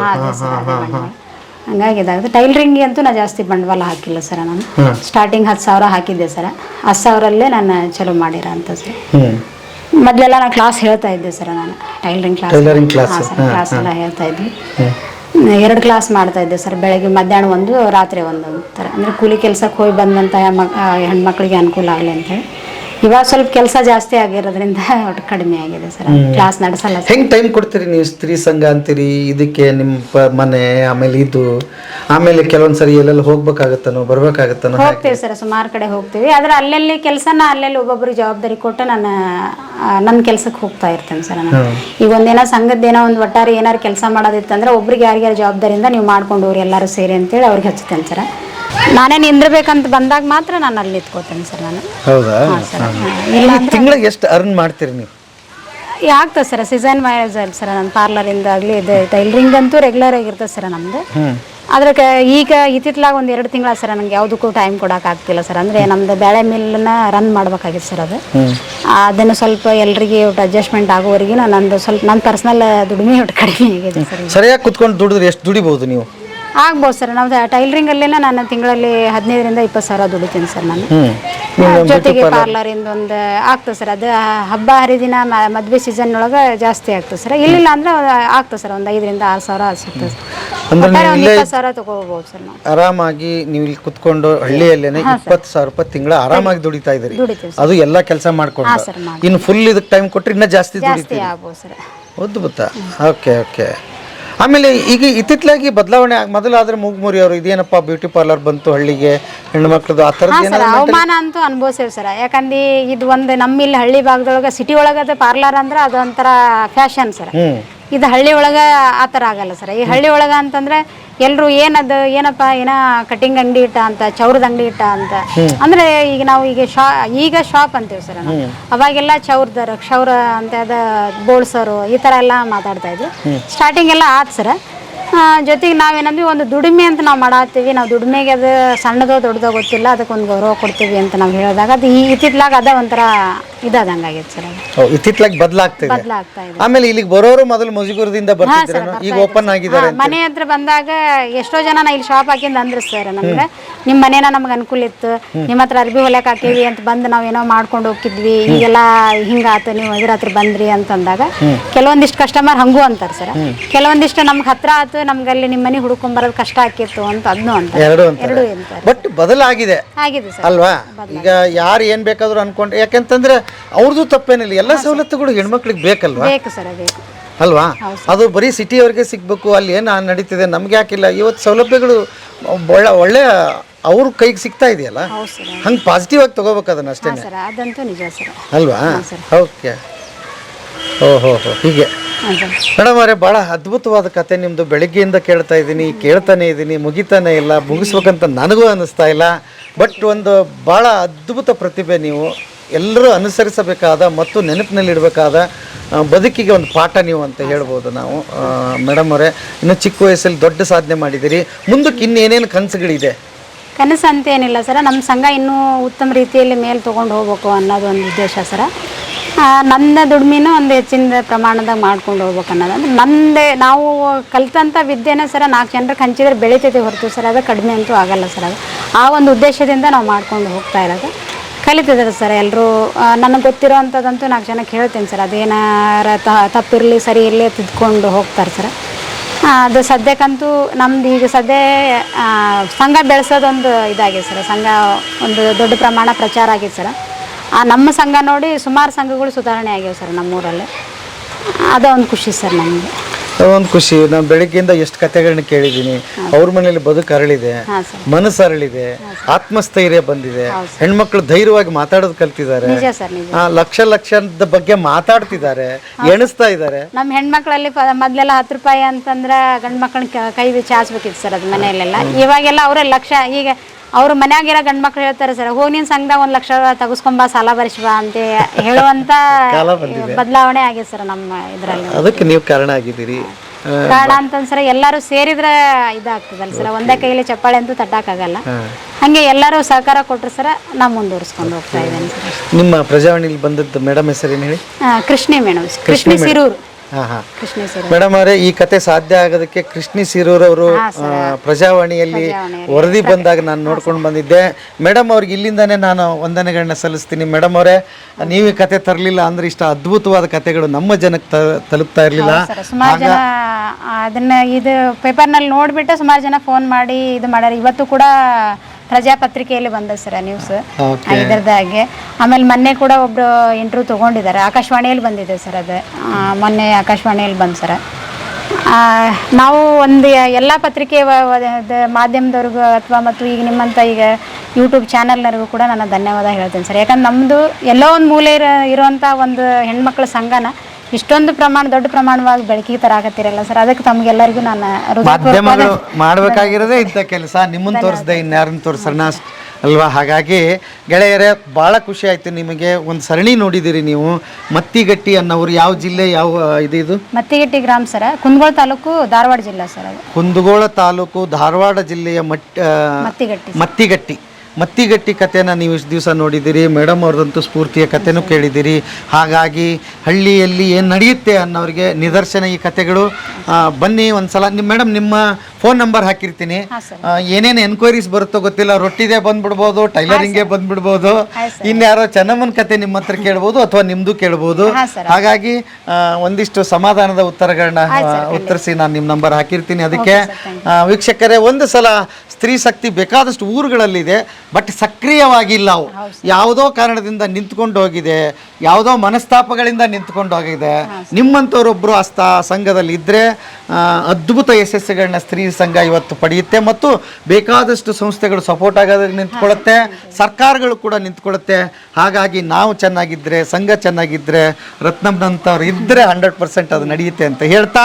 ಹಂಗಾಗಿ ಇದಾಗುತ್ತೆ. ಟೈಲ್ರಿಂಗ್ ಅಂತೂ ನಾ ಜಾಸ್ತಿ ಬಂಡವಾಳ ಹಾಕಿಲ್ಲ ಸರ ನಾನು. ಸ್ಟಾರ್ಟಿಂಗ್ ಹತ್ತು ಸಾವಿರ ಹಾಕಿದ್ದೆ ಸರ. ಹತ್ತು ಸಾವಿರಲ್ಲೇ ನಾನು ಚಲೋ ಮಾಡಿರೋ ಅಂತ ಸರ್ ಮೊದಲೆಲ್ಲ ನಾನು ಕ್ಲಾಸ್ ಹೇಳ್ತಾ ಇದ್ದೆ ಸರ ನಾನು. ಟೈಲರಿಂಗ್ ಕ್ಲಾಸ್ ಹಾಂ ಸರ್ ಕ್ಲಾಸ್ ಎಲ್ಲ ಹೇಳ್ತಾ ಇದ್ವಿ ಎರಡು ಕ್ಲಾಸ್ ಮಾಡ್ತಾ ಇದ್ದೆ ಸರ್ ಬೆಳಗ್ಗೆ ಮಧ್ಯಾಹ್ನ ಒಂದು ರಾತ್ರಿ ಒಂದು ಥರ ಅಂದರೆ ಕೂಲಿ ಕೆಲಸಕ್ಕೆ ಹೋಗಿ ಬಂದಂಥ ಮಕ್ ಹೆಣ್ಮಕ್ಳಿಗೆ ಅನುಕೂಲ ಆಗಲಿ ಅಂತೇಳಿ ಇವಾಗ ಸ್ವಲ್ಪ ಕೆಲಸ ಜಾಸ್ತಿ ಆಗಿರೋದ್ರಿಂದ ಒಟ್ಟು ಕಡಿಮೆ ಆಗಿದೆ ಸರ್. ಕ್ಲಾಸ್ ನಡೆಸಲ್ಲ ಸರ್. ಹೆಂಗ್ ಟೈಮ್ ಕೊಡ್ತೀರಿ ನೀವು ಸ್ತ್ರೀ ಸಂಘ ಅಂತೀರಿ? ಇದಕ್ಕೆ ನಿಮ್ಮ ಪ- ಮನೆ ಆಮೇಲೆ ಇದು. ಆಮೇಲೆ ಕೆಲವೊಂದ್ಸರಿ ಸರಿ ಎಲ್ಲೆಲ್ಲ ಹೋಗ್ಬೇಕಾಗತ್ತನೋ ಬರ್ಬೇಕಾಗತ್ತನೋ ಹಾಗೆ. ಹೋಗ್ತೀವಿ ಸರ್ ಸುಮಾರು ಕಡೆ ಹೋಗ್ತೀವಿ. ಆದ್ರೆ ಅಲ್ಲಲ್ಲಿ ಕೆಲಸನ ಅಲ್ಲಲ್ಲಿ ಒಬ್ಬೊಬ್ರಿಗೆ ಜವಾಬ್ದಾರಿ ಕೊಟ್ಟು ನಾನು ನನ್ನ ಕೆಲಸಕ್ಕೆ ಹೋಗ್ತಾ ಇರ್ತೇನೆ ಸರ್ ನಾನು. ಈಗ ಒಂದೇನೋ ಸಂಘದ ಏನೋ ಒಂದು ಒಟ್ಟಾರೆ ಏನಾರು ಕೆಲಸ ಮಾಡೋದಿತ್ತಂದ್ರೆ ಒಬ್ರಿಗೆ ಯಾರಿಗಾರು ಜವಾಬ್ದಾರಿಯಿಂದ ನೀವು ಮಾಡ್ಕೊಂಡು ಹೋಗ್ರಿ ಎಲ್ಲರೂ ಸೇರಿ ಅಂತೇಳಿ ಅವ್ರಿಗೆ ಹಚ್ತೇನೆ ಸರ್. ನಾನೇ ನಿಂದ್ರಬೇಕಂತ ಬಂದಾಗ ಮಾತ್ರ ನಾನು ಅಲ್ಲಿ ನಿಂತ್ಕೋತೇನೆ ಸರ್ ನಾನು. ಹೌದಾ? ತಿಂಗಳಿಗೆ ಎಷ್ಟು ಅರ್ನ್ ಮಾಡ್ತೀರಿ ನೀವು? ಆಗ್ತದೆ ಸರ್ ಸೀಸನ್ ವೈಸ್ ಅಲ್ಲಿ ಸರ್ ನನ್ನ ಪಾರ್ಲರಿಂದ ಆಗಲಿ ಇದು ಟೈಲ್ರಿಂಗ್ ಅಂತೂ ರೆಗ್ಯುಲರ್ ಆಗಿರ್ತದೆ ಸರ್ ನಮ್ದು. ಅದಕ್ಕೆ ಈಗ ಇತ್ತಿತ್ಲಾಗ ಒಂದು ಎರಡು ತಿಂಗಳ ಸರ್ ನನಗೆ ಯಾವುದಕ್ಕೂ ಟೈಮ್ ಆಗ್ತಿಲ್ಲ ಸರ್. ಅಂದರೆ ನಮ್ದು ಬೇಳೆ ಮಿಲ್ನ ರನ್ ಮಾಡ್ಬೇಕಾಗಿತ್ತು ಸರ್ ಅದು. ಅದನ್ನು ಸ್ವಲ್ಪ ಎಲ್ರಿಗೆ ಒಟ್ಟು ಅಡ್ಜಸ್ಟ್ಮೆಂಟ್ ಆಗೋವರೆಗೆ ನಂದು ಸ್ವಲ್ಪ ನನ್ನ ಪರ್ಸ್ನಲ್ ದುಡಿಮೆ ಒಟ್ಟು ಕಡಿಮೆ ಆಗಿದೆ ಸರ್ ಸರಿಯಾಗಿ ಕುತ್ಕೊಂಡು ದುಡಿದ್ರೆ ಎಷ್ಟು ದುಡಿಬಹುದು ನೀವು? ಆಗ್ಬೋದು ಸರ್. ನಾವು ಟೈಲರಿಂಗಲ್ಲೇನ ನಾನು ತಿಂಗಳಲ್ಲಿ ಹದಿನೈದರಿಂದ ಇಪ್ಪತ್ತು ಸಾವಿರ ದುಡಿತೀನಿ ಸರ್ ನಾನು. ಜೊತೆಗೆ ಪಾರ್ಲರಿಂದ ಒಂದು ಆಗ್ತದೆ ಸರ್. ಅದು ಹಬ್ಬ ಹರಿದಿನ ಮದುವೆ ಸೀಸನ್ ಒಳಗೆ ಜಾಸ್ತಿ ಆಗ್ತದೆ ಸರ್. ಇಲ್ಲಿಲ್ಲ ಅಂದ್ರೆ ಆಗ್ತದೆ ಸರ್. ಒಂದು ಐದರಿಂದ ಆರು ಸಾವಿರ ಸಿಗ್ತದೆ ಸರ್. ಆರಾಮಾಗಿ ನೀವು ಇಲ್ಲಿ ಕುತ್ಕೊಂಡು ಹಳ್ಳಿಯಲ್ಲೇನೆ ಇಪ್ಪತ್ತು ಸಾವಿರ ರೂಪಾಯಿ ತಿಂಗಳ ಆರಾಮಾಗಿ ದುಡಿತಾ ಇದ್ರಿ ಅದು ಎಲ್ಲ ಕೆಲಸ ಮಾಡ್ಕೊಂಡು ಇನ್ನು ಫುಲ್ ಇದಕ್ಕೆ ಟೈಮ್ ಕೊಟ್ರೆ ಇನ್ನೂ ಜಾಸ್ತಿ ದುಡಿತೀರಿ. ಅದ್ಭುತ. ಓಕೆ ಓಕೆ ಆಮೇಲೆ ಈಗ ಇತ್ತಿತ್ತಲಾಗಿ ಬದಲಾವಣೆ ಆಗ್- ಮೊದಲಾದ್ರೆ ಮೂಗ್ಮುರಿ ಅವರು ಇದೇನಪ್ಪ ಬ್ಯೂಟಿ ಪಾರ್ಲರ್ ಬಂತು ಹಳ್ಳಿಗೆ ಹೆಣ್ಮಕ್ಳದ್ದು ಆ ಥರದ್ದು ಏನಾದ್ರು ಅವಮಾನ ಅಂತೂ ಅನುಭವಿಸ್ತೇವೆ ಸರ್. ಯಾಕಂದ್ರೆ ಇದು ಒಂದು ನಮ್ಮ ಇಲ್ಲಿ ಹಳ್ಳಿ ಭಾಗದೊಳಗೆ ಸಿಟಿ ಒಳಗದ ಪಾರ್ಲರ್ ಅಂದ್ರೆ ಅದೊಂಥರ ಫ್ಯಾಷನ್ ಸರ್. ಇದು ಹಳ್ಳಿ ಒಳಗೆ ಆ ಥರ ಆಗಲ್ಲ ಸರ್. ಈ ಹಳ್ಳಿ ಒಳಗೆ ಅಂತಂದ್ರೆ ಎಲ್ಲರೂ ಏನದು ಏನಪ್ಪ ಏನ ಕಟಿಂಗ್ ಅಂಗಡಿ ಇಟ್ಟ ಅಂತ ಚೌರದ ಅಂಗಡಿ ಇಟ್ಟ ಅಂತ. ಅಂದ್ರೆ ಈಗ ನಾವು ಈಗ ಶಾ ಈಗ ಶಾಪ್ ಅಂತೀವಿ ಸರ್ ನಾವು. ಅವಾಗೆಲ್ಲ ಚೌರ್ದರ ಕ್ಷೌರ ಅಂತ ಅದ ಬೋಳ್ಸೋರು ಈ ತರ ಎಲ್ಲ ಮಾತಾಡ್ತಾ ಇದ್ವಿ. ಸ್ಟಾರ್ಟಿಂಗ್ ಎಲ್ಲ ಆತ್ ಸರ್. ಜೊತೆಗೆ ನಾವೇನಂದ್ವಿ ಒಂದು ದುಡಿಮೆ ಅಂತ ನಾವು ಮಾಡತ್ತೀವಿ. ನಾವು ದುಡಿಮೆಗೆ ಅದು ಸಣ್ಣದೋ ದೊಡ್ಡದೋ ಗೊತ್ತಿಲ್ಲ. ಅದಕ್ಕೆ ಒಂದು ಗೌರವ ಕೊಡ್ತೀವಿ ಅಂತ ನಾವು ಹೇಳಿದಾಗ ಅದು ಈ ಇತ್ತಿತ್ಲಾಗ ಅದ ಒಂಥರ ಇದಾದಂಗೆ ಆಗೈತೆ ಸರ್ ಅದು. ಓ, ಇತ್ತಿತ್ಲಾಗಿ ಬದಲಾಗ್ತಿದೆ. ಬದಲಾಗ್ತಾ ಇದೆ. ಆಮೇಲೆ ಇಲ್ಲಿಗೆ ಬರೋರು ಮೊದಲು ಮುಜುಗುರದಿಂದ ಬರ್ತಿದ್ರೇನೋ ಈಗ ಓಪನ್ ಆಗಿದ್ದಾರೆ ಹಾ, ಮನೆ ಹತ್ರ ಬಂದಾಗ ಎಷ್ಟೋ ಜನ ನಾ ಇಲ್ಲಿ ಶಾಪ್ ಹಾಕಿಂದ ಅಂದ್ರೆ ಸರ್ ನಮ್ಗೆ. ನಿಮ್ಮ ಮನೇನ ನಮ್ಗೆ ಅನುಕೂಲ ಇತ್ತು. ನಿಮ್ಮ ಹತ್ರ ಅರ್ಬಿ ಹೊಲಕ್ ಹಾಕೀವಿ ಅಂತ ಬಂದು ನಾವೇನೋ ಮಾಡ್ಕೊಂಡು ಹೋಗ್ತಿದ್ವಿ. ಈಗೆಲ್ಲ ಹಿಂಗಾತು ನೀವು ಇದ್ರ ಹತ್ರ ಬಂದ್ರಿ ಅಂತಂದಾಗ ಕೆಲವೊಂದಿಷ್ಟು ಕಸ್ಟಮರ್ ಹಂಗೂ ಅಂತಾರೆ ಸರ್. ಕೆಲವೊಂದಿಷ್ಟು ನಮ್ಗೆ ಹತ್ರ ಆತು ನಮ್ಗೆ ಅಲ್ಲಿ ನಿಮ್ಮ ಮನೆ ಹುಡುಕೊಂಡ್ ಬರೋದು ಕಷ್ಟ ಆಕಿತ್ತು ಅಂತ ಅದನ್ನು ಅಂತ. ಎರಡು ಅಂತ. ಬಟ್ ಬದಲಾಗಿದೆ. ಆಗಿದೆ ಸರ್. ಅಲ್ವಾ? ಈಗ ಯಾರು ಏನ್ ಬೇಕಾದ್ರೂ ಅನ್ಕೊಂಡ್ರೆ ಯಾಕಂತಂದ್ರೆ ಅವ್ರದ್ದು ತಪ್ಪೇನಿಲ್ಲ. ಎಲ್ಲ ಸವಲತ್ತುಗಳು ಹೆಣ್ಮಕ್ಳಿಗೆ ಬೇಕಲ್ವಾ? ಬೇಕು ಸರ್ ಬೇಕು. ಅಲ್ವಾ? ಅದು ಬರೀ ಸಿಟಿಯವ್ರಿಗೆ ಸಿಗ್ಬೇಕು ಅಲ್ಲಿ ಏನು ನಡೀತಿದೆ ನಮ್ಗೆ ಯಾಕಿಲ್ಲ. ಇವತ್ತು ಸೌಲಭ್ಯಗಳು ಒಳ್ಳೆ ಒಳ್ಳೆ ಅವ್ರ ಕೈಗೆ ಸಿಗ್ತಾ ಇದೆಯಲ್ಲ? ಹಂಗೆ ಪಾಸಿಟಿವ್ ಆಗಿ ತಗೋಬೇಕು ಅದನ್ನ ಅಷ್ಟೇ ಅಲ್ವಾ. ಓಕೆ. ಓಹೋ ಹೋ ಹೀಗೆ. ಹಾಂ ಮೇಡಮ್ ಅವರೇ ಭಾಳ ಅದ್ಭುತವಾದ ಕತೆ ನಿಮ್ಮದು ಬೆಳಗ್ಗೆಯಿಂದ ಕೇಳ್ತಾ ಇದ್ದೀನಿ ಕೇಳ್ತಾನೆ ಇದ್ದೀನಿ ಮುಗಿತಾನೆ ಇಲ್ಲ ಮುಗಿಸ್ಬೇಕಂತ ನನಗೂ ಅನಿಸ್ತಾ ಇಲ್ಲ. ಬಟ್ ಒಂದು ಭಾಳ ಅದ್ಭುತ ಪ್ರತಿಭೆ ನೀವು ಎಲ್ಲರೂ ಅನುಸರಿಸಬೇಕಾದ ಮತ್ತು ನೆನಪಿನಲ್ಲಿಡಬೇಕಾದ ಬದುಕಿಗೆ ಒಂದು ಪಾಠ ನೀವು ಅಂತ ಹೇಳ್ಬೋದು ನಾವು. ಮೇಡಮ್ ಅವರೇ ಇನ್ನು ಚಿಕ್ಕ ವಯಸ್ಸಲ್ಲಿ ದೊಡ್ಡ ಸಾಧನೆ ಮಾಡಿದ್ದೀರಿ. ಮುಂದಕ್ಕೆ ಇನ್ನೇನೇನು ಕನಸುಗಳಿದೆ? ಕನಸು ಅಂತೇನಿಲ್ಲ ಸರ. ನಮ್ಮ ಸಂಘ ಇನ್ನೂ ಉತ್ತಮ ರೀತಿಯಲ್ಲಿ ಮೇಲೆ ತೊಗೊಂಡು ಹೋಗ್ಬೇಕು ಅನ್ನೋದು ಒಂದು ಉದ್ದೇಶ ಸರ. ನನ್ನ ದುಡ್ಮೆನೂ ಒಂದು ಹೆಚ್ಚಿನ ಪ್ರಮಾಣದಾಗ ಮಾಡ್ಕೊಂಡು ಹೋಗ್ಬೇಕು ಅನ್ನೋದು. ಅಂದ್ರೆ ನಂದೇ, ನಾವು ಕಲ್ತಂಥ ವಿದ್ಯೆನೇ ಸರ ನಾಲ್ಕು ಜನರಿಗೆ ಹಂಚಿದ್ರೆ ಬೆಳಿತೈತೆ ಹೊರತು ಸರ್, ಅದು ಕಡಿಮೆ ಅಂತೂ ಆಗಲ್ಲ ಸರ್ ಅದು. ಆ ಒಂದು ಉದ್ದೇಶದಿಂದ ನಾವು ಮಾಡ್ಕೊಂಡು ಹೋಗ್ತಾ ಇರೋದು. ಕಲಿತಿದ್ದಾರೆ ಸರ್ ಎಲ್ಲರೂ ನನಗೆ ಗೊತ್ತಿರೋ ಅಂಥದ್ದಂತೂ ನಾಲ್ಕು ಜನಕ್ಕೆ ಹೇಳ್ತೀನಿ ಸರ್, ಅದೇನಾರ ತಪ್ಪಿರಲಿ ಸರಿ ಇರಲಿ ತಿದ್ಕೊಂಡು ಹೋಗ್ತಾರೆ ಸರ್. ಅದು ಸದ್ಯಕ್ಕಂತೂ ನಮ್ದು ಈಗ ಸದ್ಯ ಸಂಘ ಬೆಳೆಸೋದೊಂದು ಇದಾಗಿದೆ ಸರ್, ಸಂಘ ಒಂದು ದೊಡ್ಡ ಪ್ರಮಾಣ ಪ್ರಚಾರ ಆಗಿದೆ ಸರ್. ಆ ನಮ್ಮ ಸಂಘ ನೋಡಿ ಸುಮಾರು ಸಂಘಗಳು ಸುಧಾರಣೆ ಆಗ್ಯಾವ ಸರ್ ನಮ್ಮೂರಲ್ಲಿ. ಅದೊಂದು ಖುಷಿ ಸರ್ ನಮಗೆ. ಒಂದು ಖುಷಿ. ನಾನು ಬೆಳಗ್ಗೆಯಿಂದ ಎಷ್ಟು ಕಥೆಗಳನ್ನ ಕೇಳಿದ್ದೀನಿ. ಅವ್ರ ಮನೇಲಿ ಬದುಕು ಅರಳಿದೆ. ಮನಸ್ಸು ಅರಳಿದೆ. ಆತ್ಮಸ್ಥೈರ್ಯ ಬಂದಿದೆ. ಹೆಣ್ಮಕ್ಳು ಧೈರ್ಯವಾಗಿ ಮಾತಾಡೋದು ಕಲ್ತಿದ್ದಾರೆ. ಲಕ್ಷ ಲಕ್ಷದ ಬಗ್ಗೆ ಮಾತಾಡ್ತಿದ್ದಾರೆ. ಎಣಿಸ್ತಾ ಇದ್ದಾರೆ. ನಮ್ಮ ಹೆಣ್ಮಕ್ಳಲ್ಲಿ ಮೊದ್ಲೆಲ್ಲ ಹತ್ತು ರೂಪಾಯಿ ಅಂತಂದ್ರೆ ಗಂಡ್ ಕೈ ಬಿಚ್ಚಿ ಹಾಸ್ಬೇಕಿತ್ತು ಸರ್ ಅದು ಮನೆಯಲ್ಲೆಲ್ಲ. ಇವಾಗೆಲ್ಲ ಅವರೇ ಲಕ್ಷ. ಈಗ ಅವ್ರ ಮನ್ಯಾಗಿರೋ ಗಂಡ್ ಮಕ್ಳು ಹೇಳ್ತಾರೆ ಸರ್ ಹೋಗಿ ನಿನ್ ಸಂಘದಾಗ ಒಂದ್ ಲಕ್ಷ ತಗಸ್ಕೊಂಬ ಸಾಲ ಬರಿಸ್ಬಾ ಅಂತ ಹೇಳುವಂತ ಬದಲಾವಣೆ ಆಗಿದೆ ಸರ್ ನಮ್ಮ ಇದ್ರಲ್ಲಿ. ಅದಕ್ಕೆ ನೀವು ಕಾರಣ ಆಗಿದ್ದೀರಿ. ಕಾರಣ ಕಾರಣ ಅಂತಂದ್ರೆ ಎಲ್ಲರೂ ಸೇರಿದ್ರೆ ಇದಾಗ್ತದಲ್ಲ ಸರ್ ಒಂದೇ ಕೈಯಲ್ಲಿ ಚಪ್ಪಾಳೆ ಅಂತೂ ತಟ್ಟಾಕಾಗಲ್ಲ. ಹಂಗೆ ಎಲ್ಲರೂ ಸಹಕಾರ ಕೊಟ್ರು ಸರ್ ನಾ ಮುಂದುವರಿಸ್ಕೊಂಡು ಹೋಗ್ತಾ ಇದ್ದೇನೆ ಸರ್. ನಿಮ್ಮ ಪ್ರಜಾವಾಣಿಲಿ ಬಂದದ್ದು ಮೇಡಮ್ ಏನು ಹೇಳಿ? ಕೃಷ್ಣಿ ಮೇಡಮ್ ಕೃಷ್ಣಿ ಸಿರೂರು. ಹಾಂ ಹಾ. ಕೃಷ್ಣಿ ಮೇಡಮ್ ಅವರೇ ಈ ಕತೆ ಸಾಧ್ಯ ಆಗೋದಕ್ಕೆ ಕೃಷ್ಣ ಸಿರೂರವರು ಪ್ರಜಾವಾಣಿಯಲ್ಲಿ ವರದಿ ಬಂದಾಗ ನಾನು ನೋಡ್ಕೊಂಡು ಬಂದಿದ್ದೆ. ಮೇಡಮ್ ಅವ್ರಿಗೆ ಇಲ್ಲಿಂದಾನೇ ನಾನು ವಂದನೆಗಳನ್ನ ಸಲ್ಲಿಸ್ತೀನಿ. ಮೇಡಮ್ ಅವರೇ ನೀವು ಈ ಕತೆ ತರಲಿಲ್ಲ ಅಂದ್ರೆ ಇಷ್ಟ ಅದ್ಭುತವಾದ ಕತೆಗಳು ನಮ್ಮ ಜನಕ್ಕೆ ತಲುಪ್ತಾ ಇರಲಿಲ್ಲ. ಸರ್. ಸುಮಾರು ಜನ ಅದನ್ನ ಇದು ಪೇಪರ್ನಲ್ಲಿ ನೋಡ್ಬಿಟ್ಟು ಸುಮಾರು ಜನ ಫೋನ್ ಮಾಡಿ ಇದು ಮಾಡ್ಯಾರ. ಇವತ್ತು ಕೂಡ ಪ್ರಜಾಪತ್ರಿಕೆಯಲ್ಲಿ ಬಂದ ಸರ್ ನ್ಯೂಸ್. ಇದರದಾಗೆ ಆಮೇಲೆ ಮೊನ್ನೆ ಕೂಡ ಒಬ್ರು ಇಂಟರ್ವ್ಯೂ ತಗೊಂಡಿದ್ದಾರೆ. ಆಕಾಶವಾಣಿಯಲ್ಲಿ ಬಂದಿದೆ ಸರ್ ಅದು. ಮೊನ್ನೆ ಆಕಾಶವಾಣಿಯಲ್ಲಿ ಬಂದು ಸರ್. ಆ, ನಾವು ಒಂದು ಎಲ್ಲ ಪತ್ರಿಕೆ ಮಾಧ್ಯಮದವ್ರಿಗೂ ಅಥವಾ ಮತ್ತು ಈಗ ನಿಮ್ಮಂಥ ಈಗ ಯೂಟ್ಯೂಬ್ ಚಾನಲ್ನವ್ರಿಗೂ ಕೂಡ ನಾನು ಧನ್ಯವಾದ ಹೇಳ್ತೇನೆ ಸರ್. ಯಾಕಂದ್ರೆ ನಮ್ಮದು ಎಲ್ಲೋ ಒಂದು ಮೂಲೆ ಇರೋ ಇರೋವಂಥ ಒಂದು ಹೆಣ್ಮಕ್ಳ ಸಂಘನ ಇಷ್ಟೊಂದು ಪ್ರಮಾಣ ದೊಡ್ಡ ಪ್ರಮಾಣವಾಗಿ ಬೆಳಕಿಗೆ ತರಾಕತ್ತೀರಲ್ಲ ಸರ್. ಅದಕ್ಕೆ ತಮಗೆಲ್ಲರಿಗೂ ನಾನು ಮಾಧ್ಯಮಗಳು ಮಾಡಬೇಕಾಗಿರೋದೇ ಇಂಥ ಕೆಲಸ. ನಿಮ್ಮನ್ನು ತೋರಿಸ್ದೆ ಇನ್ಯಾರನ್ನ ತೋರಿಸೋಣ ಅಲ್ವಾ? ಹಾಗಾಗಿ ಗೆಳೆಯರೇ ಭಾಳ ಖುಷಿ ಆಯಿತು ನಿಮಗೆ. ಒಂದು ಸರಣಿ ನೋಡಿದ್ದೀರಿ ನೀವು. ಮತ್ತಿಗಟ್ಟಿ ಅನ್ನೋರು ಯಾವ ಜಿಲ್ಲೆ ಯಾವ ಇದು ಇದು? ಮತ್ತಿಗಟ್ಟಿ ಗ್ರಾಮ ಸರ್. ಕುಂದಗೋಳ ತಾಲೂಕು ಧಾರವಾಡ ಜಿಲ್ಲಾ ಸರ್ ಕುಂದಗೋಳ ತಾಲೂಕು ಧಾರವಾಡ ಜಿಲ್ಲೆಯ ಮಟ್ ಮತ್ತಿಗಟ್ಟಿ ಮತ್ತಿಗಟ್ಟಿ. ಮತ್ತಿಗಟ್ಟಿ ಕಥೆನ ನೀವು ಇಷ್ಟು ದಿವಸ ನೋಡಿದ್ದೀರಿ ಮೇಡಮ್ ಅವ್ರದ್ದಂತೂ ಸ್ಫೂರ್ತಿಯ ಕಥೆನೂ ಕೇಳಿದ್ದೀರಿ. ಹಾಗಾಗಿ ಹಳ್ಳಿಯಲ್ಲಿ ಏನು ನಡೆಯುತ್ತೆ ಅನ್ನೋರಿಗೆ ನಿದರ್ಶನ ಈ ಕಥೆಗಳು. ಬನ್ನಿ ಬನ್ನಿ ಒಂದ್ಸಲ ನಿಮ್ಮ ಮೇಡಮ್ ನಿಮ್ಮ ಫೋನ್ ನಂಬರ್ ಹಾಕಿರ್ತೀನಿ. ಏನೇನು ಎನ್ಕ್ವೈರೀಸ್ ಬರುತ್ತೋ ಗೊತ್ತಿಲ್ಲ ರೊಟ್ಟಿದೆ ಬಂದ್ಬಿಡ್ಬೋದು ಟೈಲರಿಂಗೇ ಬಂದ್ಬಿಡ್ಬೋದು. ಇನ್ಯಾರೋ ಚೆನ್ನಮ್ಮನ ಕತೆ ನಿಮ್ಮ ಹತ್ರ ಕೇಳ್ಬೋದು ಅಥವಾ ನಿಮ್ಮದು ಕೇಳ್ಬೋದು. ಹಾಗಾಗಿ ಒಂದಿಷ್ಟು ಸಮಾಧಾನದ ಉತ್ತರಗಳನ್ನ ಉತ್ತರಿಸಿ ನಾನು ನಿಮ್ಮ ನಂಬರ್ ಹಾಕಿರ್ತೀನಿ. ಅದಕ್ಕೆ ವೀಕ್ಷಕರೇ ಒಂದು ಸಲ ಸ್ತ್ರೀ ಶಕ್ತಿ ಬೇಕಾದಷ್ಟು ಊರುಗಳಲ್ಲಿದೆ. ಬಟ್ ಸಕ್ರಿಯವಾಗಿಲ್ಲ ಅವು. ಯಾವುದೋ ಕಾರಣದಿಂದ ನಿಂತ್ಕೊಂಡು ಹೋಗಿದೆ ಯಾವುದೋ ಮನಸ್ತಾಪಗಳಿಂದ ನಿಂತ್ಕೊಂಡು ಹೋಗಿದೆ. ನಿಮ್ಮಂಥವ್ರೊಬ್ಬರು ಆ ಸ್ಥಾ ಸಂಘದಲ್ಲಿ ಇದ್ದರೆ ಅದ್ಭುತ ಯಶಸ್ಸುಗಳನ್ನ ಸ್ತ್ರೀ ಸಂಘ ಇವತ್ತು ಪಡೆಯುತ್ತೆ ಮತ್ತು ಬೇಕಾದಷ್ಟು ಸಂಸ್ಥೆಗಳು ಸಪೋರ್ಟ್ ಆಗೋದಕ್ಕೆ ನಿಂತ್ಕೊಳ್ಳುತ್ತೆ. ಸರ್ಕಾರಗಳು ಕೂಡ ನಿಂತ್ಕೊಳ್ಳುತ್ತೆ. ಹಾಗಾಗಿ ನಾವು ಚೆನ್ನಾಗಿದ್ದರೆ ಸಂಘ ಚೆನ್ನಾಗಿದ್ದರೆ ರತ್ನಂನಂಥವ್ರು ಇದ್ದರೆ ಹಂಡ್ರೆಡ್ ಪರ್ಸೆಂಟ್ ಅದು ನಡೆಯುತ್ತೆ ಅಂತ ಹೇಳ್ತಾ